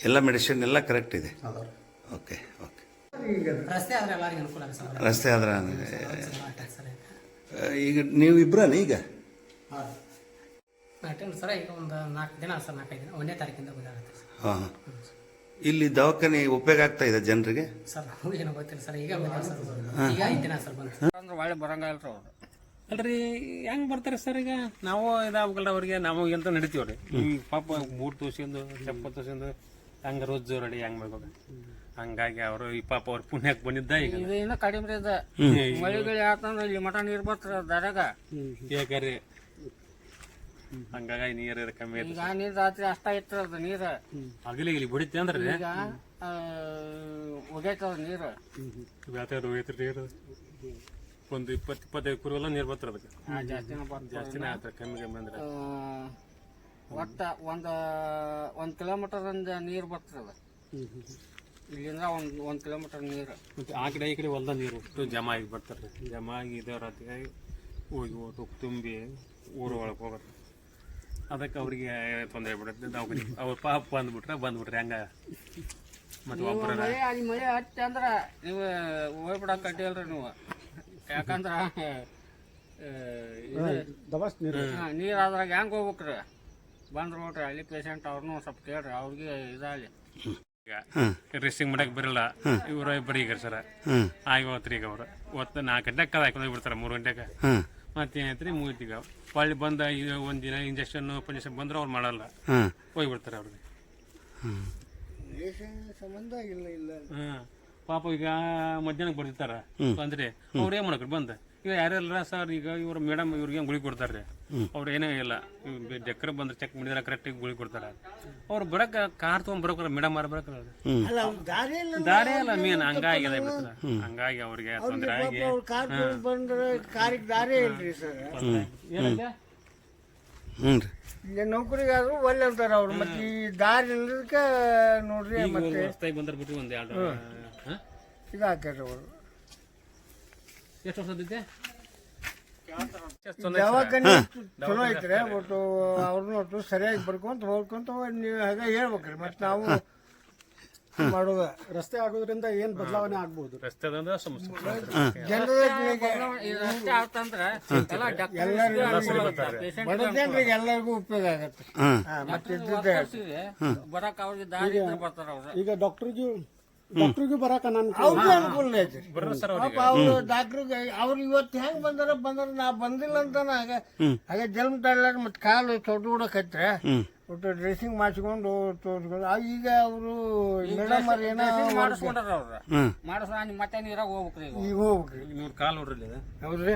ಎಲ್ಲ ಮೆಡಿಸಿನ್ ಎಲ್ಲ ಕರೆಕ್ಟ್ ಇದೆ? ಓಕೆ ಓಕೆ ರಸ್ತೆ ಆದ್ರೆ ಎಲ್ಲರಿಗೂ ಅನುಕೂಲ ಆಗುತ್ತೆ ಸರ್. ರಸ್ತೆ ಆದ್ರೆ ಸರ್ ಈಗ ನೀವು ಇಬ್ಬರಲ್ಲ ಈಗ? ಹಾಂ. ಅಟೆಂಡ್ ಸರ್ ಈಗ ಒಂದು ನಾಲ್ಕು ದಿನ ಸರ್ ನಾಲ್ಕೈದು ದಿನ. ಒಂದನೇ ತಾರೀಕಿಂದ ಗೊತ್ತಾಗುತ್ತೆ ಸರ್. ಹಾಂ ಇಲ್ಲಿ ದವಾಖಾನೆ ಉಪಯೋಗ ಆಗ್ತಾ ಇದೆ ಜನರಿಗೆ? ಸರ್ ನಮಗೂ ಏನೋ ಗೊತ್ತಿಲ್ಲ ಸರ್ ಈಗ ಗೊತ್ತಿಲ್ಲ ಸರ್ ಈಗ ಐದು ದಿನ ಸರ್ ಬಂತು ಅಂದ್ರೆ ಒಳ್ಳೆ ಬರಂಗಿಲ್ಲ ಅವ್ರು. ಅಲ್ರಿ ಹೆಂಗ್ ಬರ್ತಾರೆ ಸರ್ ಈಗ? ನಾವು ಇದಾಗಲ್ಲ ಅವ್ರಿಗೆ ನಾವು ಎಂತ ನಡಿತೀವಿ ರೀ ಈ ಪಾಪ ಮೂರು ತೋಸಿಂದು ಚಪ್ಪ ತೋಸಿಂದು ಹಂಗ ರೋಜ್ ರೆಡಿ ಹೆಂಗ್ ಮಾಡ್ಬೇಕು? ಹಂಗಾಗಿ ಅವರು ಈ ಪಾಪ ಅವ್ರ ಪುಣ್ಯಕ್ಕೆ ಬಂದಿದ್ದ ಈಗ. ಇದು ಇನ್ನೂ ಕಡಿಮೆ ರೀ ಮಳೆಗಳು ಮಳೆ ಗಿಳಿ ಆತಂದ್ರೆ ಇಲ್ಲಿ ಮಟ ನೀರು ಬರ್ತಾರೆ ದಾರಾಗ ಯಾಕಂದ್ರೆ ಹಂಗಾಗಿ ನೀರು ಕಮ್ಮಿ ಈಗ ನೀರು ರಾತ್ರಿ ಅಷ್ಟ ಇತ್ತು ಅದು ನೀರು. ಅಗಲಿ ಇಲ್ಲಿ ಬಿಡುತ್ತೆ ಅಂದ್ರೆ ಈಗ ಒಗೈತದ ನೀರು. ವ್ಯಾಪಾರ ಹೋಗೈತ್ರಿ ನೀರು. ಒಂದು ಇಪ್ಪತ್ತು ಇಪ್ಪತ್ತೈದು ಕುರುವೆಲ್ಲ ನೀರು ಬರ್ತಾರೆ ಅದಕ್ಕೆ. ಜಾಸ್ತಿನ ಬರ್ತದೆ ಜಾಸ್ತಿನೇ ಆಗ್ತದೆ ಕಮ್ಮಿ ಕಮ್ಮಿ ಅಂದ್ರೆ. ಒಟ್ಟ ಒಂದು ಒಂದು ಕಿಲೋಮೀಟರಿಂದ ನೀರು ಬರ್ತದ ಇಲ್ಲಿಂದ ಒಂದು ಒಂದು ಕಿಲೋಮೀಟರ್ ನೀರು. ಮತ್ತೆ ಆ ಕಡೆ ಈ ಕಡೆ ಹೊಲ್ದ ನೀರು ಅಷ್ಟು ಜಮಾ ಆಗಿ ಬರ್ತಾರೆ. ಜಮಾ ಆಗಿ ಇದೇ ರಾತ್ರಿ ಹೋಗಿ ಹೋಗಿ ತುಂಬಿ ಊರು ಒಳಗೆ ಹೋಗುತ್ತೆ. ಅದಕ್ಕೆ ಅವ್ರಿಗೆ ತೊಂದರೆ ಬಿಡುತ್ತೆ ನಾವು ಅವ್ರ ಪಾಪ ಬಂದ್ಬಿಟ್ರೆ ಬಂದ್ಬಿಟ್ರೆ ಹೆಂಗ. ಮತ್ತೆ ಒಬ್ಬರ ಮಳೆ ಅಲ್ಲಿ ಮಳೆ ಹತ್ತಿ ಅಂದ್ರೆ ನೀವು ಹೋಗ್ಬಿಡಕ್ಕೆ ಅಡ್ಡಿಲ್ರಿ ನೀವು. ಯಾಕಂದ್ರೆ ನೀರು. ಅದ್ರಾಗ ಹೆಂಗೆ ಹೋಗ್ಬೇಕ್ರಿ? ಬಂದ್ರೆ ನೋಡ್ರಿ ಅಲ್ಲಿ ಪೇಷಂಟ್ ಅವ್ರನ್ನೂ ಸ್ವಲ್ಪ ಕೇಳ್ರಿ ಅವ್ರಿಗೆ ಇದಾಗಲಿ. ರೆಸ್ಟಿಂಗ್ ಮಾಡಕ್ಕೆ ಬರಲ್ಲ. ಇವರು ಇಬ್ಬರಿಗೆ ಈಗ ಸರ. ಆಗಿ ಹೋತ್ರಿ ಈಗ ಅವರು. ಒತ್ತು ನಾಲ್ಕು ಗಂಟೆಗೆ ಕದ ಹಾಕೊಂಡು ಬಿಡ್ತಾರೆ ಮೂರು ಗಂಟೆಗೆ. ಮತ್ತೆ ಏನೈತ್ರಿ ಮುಗಿತೀಗ ಹೊಳ್ಳಿ ಬಂದ ಈಗ ಒಂದು ದಿನ ಇಂಜೆಕ್ಷನ್ ಪಂಜೆಕ್ಷನ್ ಬಂದ್ರೆ ಅವ್ರು ಮಾಡಲ್ಲ. ಹಾಂ. ಹೋಗ್ಬಿಡ್ತಾರೆ ಅವ್ರಿಗೆ. ಸಂಬಂಧ ಇಲ್ಲ ಇಲ್ಲ ಹಾ. ಪಾಪ ಈಗ ಮಧ್ಯಾಹ್ನಕ್ಕೆ ಬರ್ತಿರ್ತಾರ ಅಂದ್ರೆ ಅವ್ರು ಏನ್ ಮಾಡಕ್ರಿ ಬಂದ ಈಗ ಯಾರೆಲ್ಲ ಸರ್ ಈಗ ಇವ್ರ ಮೇಡಮ್ ಇವ್ರಿಗೆ ಗುಳಿ ಕೊಡ್ತಾರೆ? ಅವ್ರು ಏನೇ ಇಲ್ಲ. ಚಕ್ರ ಬಂದ್ರೆ ಚೆಕ್ ಮಾಡಿದ್ರೆ ಕರೆಕ್ಟಾಗಿ ಗುಳಿ ಕೊಡ್ತಾರೆ. ಅವ್ರು ಬರಕ ಕಾರ್ ತಗೊಂಡ್ ಬರೋಕಲ್ಲ ಮೇಡಮ್ ಅವ್ರು ಅವ್ರ ದಾರಿ ಇಲ್ಲ ದಾರಿ ಅಲ್ಲ ಮೇನ್ ಹಂಗಾಗಿ ಅದ ಹಂಗಾಗಿ ಅವ್ರಿಗೆ ತೊಂದರೆ ಆಗಿ ಅವ್ರ ಕಾರ್ ತಗೊಂಡ್ ಬಂದ್ರೆ ಕಾರಿಗೆ ದಾರಿ ಇಲ್ರಿ ಸರ್? ಹ್ಞೂ ರೀ. ನೌಕರಿಗಾದ್ರು ಒಳ್ಳೆ ಅಂತಾರೆ ಅವ್ರು. ಮತ್ತೆ ಈ ದಾರಿ ಇಲ್ಲದಕ್ಕೆ ನೋಡ್ರಿ ಮತ್ತೆ ಬಂದ್ರೆ ಬಂದ್ರ ಬಿಟ್ಟು ಒಂದು ಎರಡು ಹಾ? ಇದು ಹಾಕ್ಯಾರ ಅವರು. ಎಷ್ಟು ದವಾಖಾನೆ ಚಲೋ ಐತ್ರಿ. ಒಟ್ಟು ಅವ್ರನ್ನ ಒಟ್ಟು ಸರಿಯಾಗಿ ಬರ್ಕೊಂತ ಹೋಗ್ಕೊಂತ ನೀವು ಹಾಗ ಹೇಳ್ಬೇಕ್ರಿ. ಮತ್ತೆ ನಾವು ಮಾಡುವ. ರಸ್ತೆ ಆಗೋದ್ರಿಂದ ಏನ್ ಬದಲಾವಣೆ ಆಗ್ಬೋದು. ಜನರಿಗೆ ಎಲ್ಲರಿಗೂ ಉಪಯೋಗ ಆಗತ್ತೆ. ಬರಕ್ ಅವ್ರಿಗೆ ದಾರಿ ಬರ್ತಾರ ಈಗ ಡಾಕ್ಟರ್ಗೂ ಡಾಕ್ಟರ್ಗೂ ಬರಾಕ ನಾನು ಅವ್ರಿಗೆ ಅನುಕೂಲ ಐತಿ. ಪಾಪ ಅವ್ರು ಡಾಕ್ಟ್ರಿಗೆ ಅವ್ರು ಇವತ್ತು ಹೆಂಗ್ ಬಂದಾರ ಬಂದಾರ ನಾ ಬಂದಿಲ್ಲ ಅಂತ ಹಾಗೆ ಹಾಗೆ ಜನ್ಮ ತಾಳ್ಲಾರ ಮತ್ತೆ ಕಾಲು ತೊಟ್ಟು ಬಿಡಕತ್ರೆ. ಒಟ್ಟು ಡ್ರೆಸ್ಸಿಂಗ್ ಮಾಡಿಸ್ಕೊಂಡು ತೋರಿಸ್ಕೊಂಡು ಆ, ಈಗ ಅವರು ಮೇಡಮ್ ಅವ್ರು ಏನೋ ಮಾಡಿಸ್ಕೊಂಡಾರ ಅವ್ರ. ಮಾಡಿಸ್ಕೊಂಡು ಮತ್ತೆ ನೀರಾಗ ಹೋಗ್ಬೇಕ್ರಿ ಈಗ. ಹೋಗ್ಬೇಕ್ರಿ. ಇವ್ರ ಕಾಲು ನೋಡ್ರಿ. ಹೌದ್ರಿ?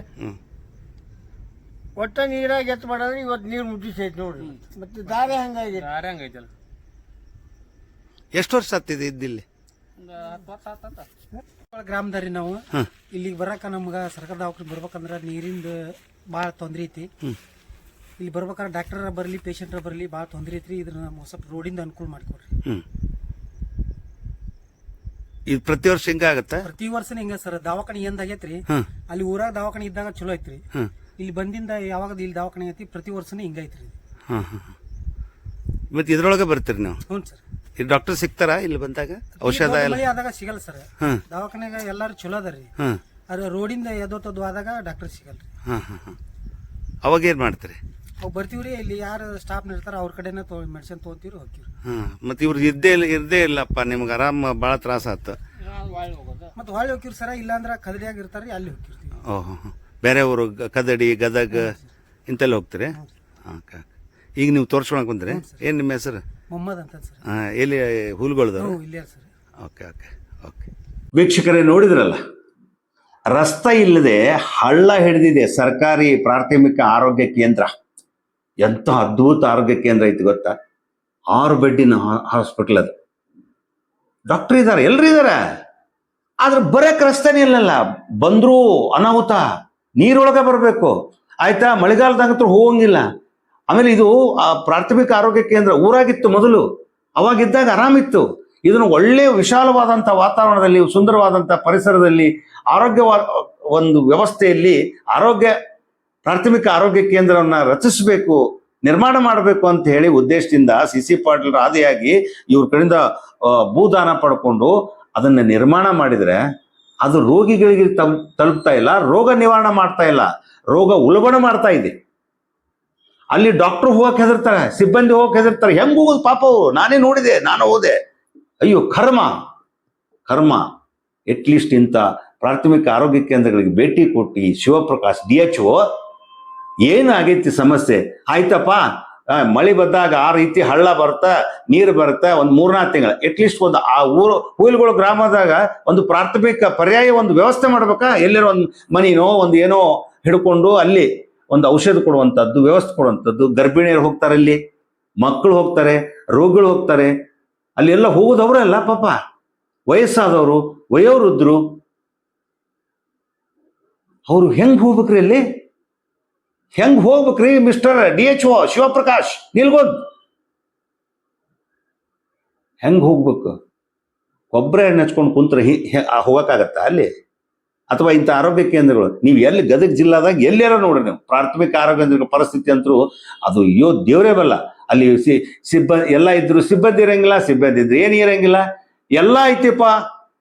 ಒಟ್ಟ ನೀರಾಗ ಎತ್ತು ಮಾಡಿದ್ರೆ ಇವತ್ತು ನೀರು ಮುಟ್ಟಿಸೈತಿ ನೋಡ್ರಿ. ಮತ್ತೆ ದಾರಿ ಹಂಗಾಗೈತಿ ದಾರಿ ಹಂಗೈತಲ್ಲ ಎಷ್ಟು ವರ್ಷ ಆಗ್ತಿದೆ ಇದ್ದಿಲ್ಲಿ? ಗ್ರಾಮದಾರಿ ನಾವು. ಇಲ್ಲಿಗೆ ಬರಾಕ ನಮ್ಗೆ ಸರ್ಕಾರ ದವಾಖಾನೆ ಬರ್ಬೇಕಂದ್ರೆ ನೀರಿಂದ ಭಾಳ ತೊಂದ್ರೆ ಐತಿ. ಇಲ್ಲಿ ಬರ್ಬೇಕಾದ್ರೆ ಡಾಕ್ಟರ್ ಬರಲಿ ಪೇಷಂಟ್ ಬರಲಿ ಭಾಳ ತೊಂದ್ರೆ ಐತ್ರಿ. ಇದನ್ನ ನಮ್ಗೆ ಸ್ವಲ್ಪ ರೋಡಿಂದ ಅನುಕೂಲ ಮಾಡ್ಕೊಡ್ರಿ ಇದು ಪ್ರತಿ ವರ್ಷ ಹಿಂಗ ಆಗತ್ತ? ಪ್ರತಿ ವರ್ಷನೇ ಹಿಂಗ ಸರ್. ದವಾಖಾನೆ ಎಂದ್ ಆಗೈತ್ರಿ. ಹಾಂ. ಅಲ್ಲಿ ಊರಾಗ ದವಾಖಾನೆ ಇದ್ದಾಗ ಚಲೋ ಐತ್ರಿ. ಇಲ್ಲಿ ಬಂದಿಂದ ಯಾವಾಗ ಇಲ್ಲಿ ದವಾಖಾನೆ ಐತಿ ಪ್ರತಿ ವರ್ಷನೇ ಹಿಂಗೈತ್ರಿ ಮತ್ತು ಇದ್ರೊಳಗೆ ಬರ್ತೀರಿ ನೀವು? ಹ್ಞೂ ಸರ್. ಇಲ್ಲಿ ಡಾಕ್ಟರ್ ಸಿಗ್ತಾರಾ ಇಲ್ಲಿ ಬಂದಾಗ? ಔಷಧ ಎಲ್ಲ? ಮಳೆ ಆದಾಗ ಸಿಗಲ್ಲ ಸರ್. ಹಾಂ. ದವಾಖಾನೆಗ ಎಲ್ಲಾರು ಚಲೋ ಅದಾರಿ ಹಾಂ. ಆದ್ರೆ ರೋಡಿಂದ ಎದೋತದ್ದು ಆದಾಗ ಡಾಕ್ಟರ್ ಸಿಗಲ್ರಿ ಹಾಂ ಹಾಂ ಹಾಂ. ಅವಾಗ ಏನು ಮಾಡ್ತೀರಿ? ಅವ್ ಬರ್ತೀವ್ರಿ ಇಲ್ಲಿ ಯಾರು ಸ್ಟಾಫ್ ಇರ್ತಾರ ಅವ್ರ ಕಡೆನೇ ತೊ ಮೆಡಿಸಿನ್ ತೊಗೊಂತೀವಿ ಹೋಗ್ತೀವಿ ಹಾಂ ಮತ್ತು ಇವ್ರು ಇದ್ದೇ ಇಲ್ಲ ಇರದೇ ಇಲ್ಲಪ್ಪ ನಿಮ್ಗೆ ಆರಾಮ ಭಾಳ ತ್ರಾಸ ಆತ. ಮತ್ತೆ ಹೊಳ್ಳಿ ಹೋಗ್ತೀವಿ ಸರ ಇಲ್ಲಾಂದ್ರೆ ಕದಡಿಯಾಗ ಇರ್ತಾರ್ರಿ ಅಲ್ಲಿ ಹೋಗ್ತಿರ್ತೀವಿ ಓಹೋ ಬೇರೆ ಊರು ಗ- ಕದಡಿ ಗದಗ ಇಂತೆಲ್ಲ ಹೋಗ್ತೀರಿ? ಓಕೆ ಈಗ ನೀವು ತೋರ್ಸ್ಕೊಳಕ್ ಬಂದ್ರಿ? ಏನು ನಿಮ್ಮ ಹೆಸರು? ಮೊಹಮ್ಮದ್ ಅಂತ ಸರ್. ಹಾಂ ಎಲ್ಲಿ ಹುಲ್ಗೊಳ್ದ ಹ್ಞೂ ಇಲ್ಲೇ ಸರ್. Okay okay okay. ವೀಕ್ಷಕರೇ ನೋಡಿದ್ರಲ್ಲ? ರಸ್ತೆ ಇಲ್ಲದೆ ಹಳ್ಳ ಹಿಡಿದಿದೆ ಸರ್ಕಾರಿ ಪ್ರಾಥಮಿಕ ಆರೋಗ್ಯ ಕೇಂದ್ರ. ಎಂತ ಅದ್ಭುತ ಆರೋಗ್ಯ ಕೇಂದ್ರ ಐತಿ ಗೊತ್ತಾ? ಆರು ಬೆಡ್ಡಿನ ಹಾಸ್ಪಿಟಲ್ ಅದು. ಡಾಕ್ಟರ್ ಇದ್ದಾರೆ ಎಲ್ರು ಇದ್ದಾರೆ ಆದ್ರೆ ಬರಕ್ ರಸ್ತೆನೇ ಇಲ್ಲಲ್ಲ. ಬಂದ್ರು ಅನಾಹುತ. ನೀರೊಳಗೆ ಬರಬೇಕು. ಆಯ್ತಾ? ಮಳೆಗಾಲದಾಗಂತೂ ಹೋಗಂಗಿಲ್ಲ. ಆಮೇಲೆ ಇದು ಆ ಪ್ರಾಥಮಿಕ ಆರೋಗ್ಯ ಕೇಂದ್ರ ಊರಾಗಿತ್ತು ಮೊದಲು. ಅವಾಗಿದ್ದಾಗ ಆರಾಮಿತ್ತು. ಇದನ್ನು ಒಳ್ಳೆ ವಿಶಾಲವಾದಂಥ ವಾತಾವರಣದಲ್ಲಿ, ಸುಂದರವಾದಂಥ ಪರಿಸರದಲ್ಲಿ, ಆರೋಗ್ಯ ಒಂದು ವ್ಯವಸ್ಥೆಯಲ್ಲಿ ಆರೋಗ್ಯ, ಪ್ರಾಥಮಿಕ ಆರೋಗ್ಯ ಕೇಂದ್ರವನ್ನು ರಚಿಸಬೇಕು, ನಿರ್ಮಾಣ ಮಾಡಬೇಕು ಅಂತ ಹೇಳಿ ಉದ್ದೇಶದಿಂದ ಸಿ ಸಿ ಪಾಟೀಲ್ ಆದಿಯಾಗಿ ಇವ್ರ ಕಡೆಯಿಂದ ಭೂದಾನ ಪಡ್ಕೊಂಡು ಅದನ್ನ ನಿರ್ಮಾಣ ಮಾಡಿದರೆ ಅದು ರೋಗಿಗಳಿಗೆ ತಲ್- ತಲುಪ್ತಾ ಇಲ್ಲ, ರೋಗ ನಿವಾರಣೆ ಮಾಡ್ತಾ ಇಲ್ಲ. ರೋಗ ಉಲ್ಬಣ ಮಾಡ್ತಾ ಇದೆ. ಅಲ್ಲಿ ಡಾಕ್ಟರ್ ಹೋಗಕ್ಕೆ ಹೆದರ್ತಾರೆ, ಸಿಬ್ಬಂದಿ ಹೋಗಕ್ಕೆ ಹೆದರ್ತಾರೆ. ಹೆಂಗ್ ಹೋಗೋದು ಪಾಪ ಅವರು? ನಾನೇ ನೋಡಿದೆ, ನಾನು ಹೋದೆ. ಅಯ್ಯೋ, ಕರ್ಮ. ಕರ್ಮ. ಅಟ್ಲೀಸ್ಟ್ ಇಂಥ ಪ್ರಾಥಮಿಕ ಆರೋಗ್ಯ ಕೇಂದ್ರಗಳಿಗೆ ಭೇಟಿ ಕೊಟ್ಟು ಶಿವಪ್ರಕಾಶ್, ಡಿ ಎಚ್ ಒ, ಏನಾಗೈತಿ ಸಮಸ್ಯೆ? ಆಯ್ತಪ್ಪ. ಮಳೆ ಬಂದಾಗ ಆ ರೀತಿ ಹಳ್ಳ ಬರ್ತಾ, ನೀರು ಬರುತ್ತೆ ಒಂದು ಮೂರ್ನಾಲ್ಕು ತಿಂಗಳ. ಅಟ್ಲೀಸ್ಟ್ ಒಂದು ಆ ಊರು, ಹುಯಿಲ್ಗಳು ಗ್ರಾಮದಾಗ ಒಂದು ಪ್ರಾಥಮಿಕ ಪರ್ಯಾಯ, ಒಂದು ವ್ಯವಸ್ಥೆ ಮಾಡ್ಬೇಕಾ? ಎಲ್ಲಿರೋ ಒಂದು ಮನಿನೋ, ಒಂದು ಏನೋ ಹಿಡ್ಕೊಂಡು ಅಲ್ಲಿ ಒಂದು ಔಷಧ ಕೊಡುವಂಥದ್ದು, ವ್ಯವಸ್ಥೆ ಕೊಡುವಂಥದ್ದು. ಗರ್ಭಿಣಿಯರು ಹೋಗ್ತಾರೆ ಅಲ್ಲಿ, ಮಕ್ಕಳು ಹೋಗ್ತಾರೆ, ರೋಗಿಗಳು ಹೋಗ್ತಾರೆ. ಅಲ್ಲಿ ಎಲ್ಲ ಹೋಗೋದು ಅಲ್ಲ ಪಾಪ. ವಯಸ್ಸಾದವರು, ವಯೋವೃದ್ಧರು. ಅವರು ಹೆಂಗ್ ಹೋಗ್ಬೇಕ್ರಿ ಅಲ್ಲಿ? ಹೆಂಗ್ ಹೋಗ್ಬೇಕ್ರಿ mister D H O Shivaprakash Neelgund ಹೆಂಗ್ ಹೋಗ್ಬೇಕು? ಕೊಬ್ಬರಿ ಎಣ್ಣೆ ಹಚ್ಕೊಂಡು ಕುಂತ್ರೆ ಹಿ- ಅಲ್ಲಿ? ಅಥವಾ ಇಂಥ ಆರೋಗ್ಯ ಕೇಂದ್ರಗಳು, ನೀವು ಎಲ್ಲಿ ಗದಗ ಜಿಲ್ಲಾದಾಗ ಎಲ್ಲಾರ ನೋಡ್ರಿ ನೀವು? ಪ್ರಾಥಮಿಕ ಆರೋಗ್ಯ ಕೇಂದ್ರ ಪರಿಸ್ಥಿತಿ ಅಂತೂ ಅದು ಅಯ್ಯೋ ದೇವರೇ ಬಲ್ಲ. ಅಲ್ಲಿ ಸಿ ಸಿಬ್ಬಂದಿ ಎಲ್ಲ ಇದ್ರು ಸಿಬ್ಬಂದಿ ಇರಂಗಿಲ್ಲ, ಸಿಬ್ಬಂದಿ ಇದ್ರು ಏನು ಇರಂಗಿಲ್ಲ. ಎಲ್ಲ ಐತಿಪ್ಪ.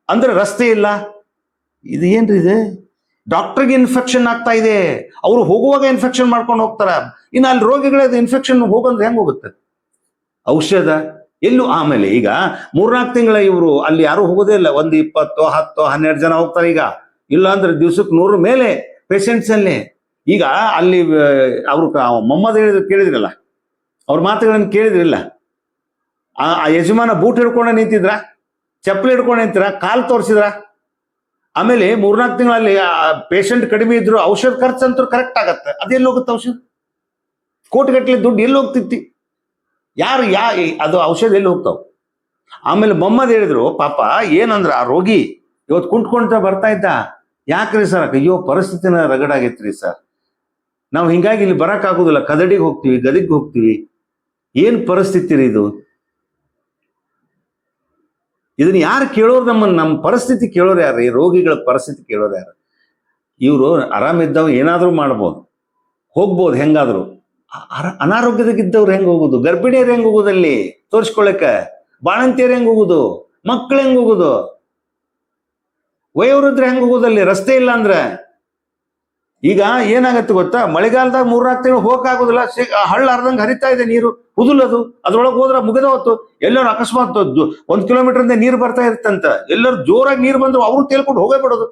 ಅಂದ್ರೆ ರಸ್ತೆ ಇಲ್ಲ. ಇದು ಏನ್ರಿ ಇದು? ಡಾಕ್ಟರ್ಗೆ ಇನ್ಫೆಕ್ಷನ್ ಆಗ್ತಾ ಇದೆ. ಅವರು ಹೋಗುವಾಗ ಇನ್ಫೆಕ್ಷನ್ ಮಾಡ್ಕೊಂಡು ಹೋಗ್ತಾರ. ಇನ್ನು ಅಲ್ಲಿ ರೋಗಿಗಳದ್ದು ಇನ್ಫೆಕ್ಷನ್ ಹೋಗಂದ್ರೆ ಹೆಂಗೆ ಹೋಗುತ್ತೆ? ಔಷಧ. ಎಲ್ಲೂ ಆಮೇಲೆ ಈಗ ಮೂರ್ನಾಲ್ಕು ತಿಂಗಳ ಇವರು ಅಲ್ಲಿ ಯಾರು ಹೋಗೋದೇ ಇಲ್ಲ. ಒಂದು ಇಪ್ಪತ್ತು, ಹತ್ತು, ಹನ್ನೆರಡು ಜನ ಹೋಗ್ತಾರೆ ಈಗ. ಇಲ್ಲ ಅಂದ್ರೆ ದಿವ್ಸಕ್ಕೆ ನೂರ ಮೇಲೆ ಪೇಷಂಟ್ಸ್ ಅಲ್ಲಿ. ಈಗ ಅಲ್ಲಿ ಅವರು ಮೊಮ್ಮದ್ ಹೇಳಿದ್ರು ಕೇಳಿದ್ರಲ್ಲ? ಅವ್ರ ಮಾತುಗಳನ್ನು ಕೇಳಿದ್ರಿಲ್ಲ? ಆ ಯಜಮಾನ ಬೂಟ್ ಹಿಡ್ಕೊಂಡೆ ನಿಂತಿದ್ರ? ಚಪ್ಪಲಿ ಹಿಡ್ಕೊಂಡು ನಿಂತಿರ ಕಾಲು ತೋರಿಸಿದ್ರ? ಆಮೇಲೆ ಮೂರ್ನಾಲ್ಕು ತಿಂಗಳಲ್ಲಿ ಪೇಷಂಟ್ ಕಡಿಮೆ ಇದ್ರು ಔಷಧ ಖರ್ಚು ಅಂತೂ ಕರೆಕ್ಟ್ ಆಗತ್ತೆ. ಅದೆಲ್ಲಿ ಹೋಗುತ್ತೆ ಔಷಧ? ಕೋಟಿಗಟ್ಟಲೆ ದುಡ್ಡು ಎಲ್ಲಿ ಹೋಗ್ತಿತ್ತಿ? ಯಾರು, ಯಾ ಅದು ಔಷಧ ಎಲ್ಲಿ ಹೋಗ್ತಾವ? ಆಮೇಲೆ ಮೊಮ್ಮದ್ ಹೇಳಿದ್ರು, ಪಾಪ, ಏನಂದ್ರ, ಆ ರೋಗಿ ಇವತ್ತು ಕುಂಟ್ಕೊಂತ ಬರ್ತಾ ಇದ್ದ. ಯಾಕ್ರಿ ಸರ್? ಅಯ್ಯೋ, ಪರಿಸ್ಥಿತಿನ ರಗಡಾಗೈತ್ರಿ ಸರ್. ನಾವು ಹಿಂಗಾಗಿ ಇಲ್ಲಿ ಬರಕ್ ಆಗುದಿಲ್ಲ ಕದಡಿಗೆ ಹೋಗ್ತೀವಿ, ಗದಿಗೆ ಹೋಗ್ತೀವಿ. ಏನ್ ಪರಿಸ್ಥಿತಿ ರೀ ಇದು? ಇದನ್ನ ಯಾರು ಕೇಳೋರು? ನಮ್ಮನ್ನ ನಮ್ಮ ಪರಿಸ್ಥಿತಿ ಕೇಳೋರು ಯಾರು ಈ ರೋಗಿಗಳ ಪರಿಸ್ಥಿತಿ ಕೇಳೋರು ಯಾರು ಇವರು ಆರಾಮಿದ್ದವ್ ಏನಾದರೂ ಮಾಡ್ಬೋದು. ಹೋಗ್ಬೋದು ಹೆಂಗಾದ್ರು. ಅನಾರೋಗ್ಯದಾಗಿದ್ದವ್ರು ಹೆಂಗೆ ಹೋಗುದು? ಗರ್ಭಿಣಿಯರು ಹೆಂಗ್ ಹೋಗುದಲ್ಲಿ ತೋರಿಸ್ಕೊಳಕ ಬಾಣಂತಿಯರು ಹೆಂಗ್ ಹೋಗೋದು? ಮಕ್ಳು ಹೆಂಗ್ ಹೋಗುದು? ವಯೋವೃದ್ಧರು ಹೆಂಗೆ ಹೋಗೋದಲ್ಲಿ? ರಸ್ತೆ ಇಲ್ಲ ಅಂದ್ರೆ? ಈಗ ಏನಾಗತ್ತೆ ಗೊತ್ತಾ? ಮಳೆಗಾಲದಾಗ ಮೂರ್ನಾಲ್ಕು ತಿಂಗಳು ಹೋಗಕ್ಕಾಗೋದಿಲ್ಲ ಹಳ್ಳ ಅರ್ಧಂಗೆ ಹರಿತಾ ಇದೆ ನೀರು. ಹುದುಲದು ಅದ್ರೊಳಗೆ ಹೋದ್ರೆ ಮುಗಿದ ಹೊತ್ತು ಎಲ್ಲರೂ ಅಕಸ್ಮಾತ್ ಒಂದು ಕಿಲೋಮೀಟರ್ ನೀರು ಬರ್ತಾ ಇರ್ತಂತ ಎಲ್ಲರೂ ಜೋರಾಗಿ ನೀರು ಬಂದ್ರು ಅವ್ರು ತೇಲ್ಕೊಂಡು ಹೋಗೇ ಬಿಡೋದು.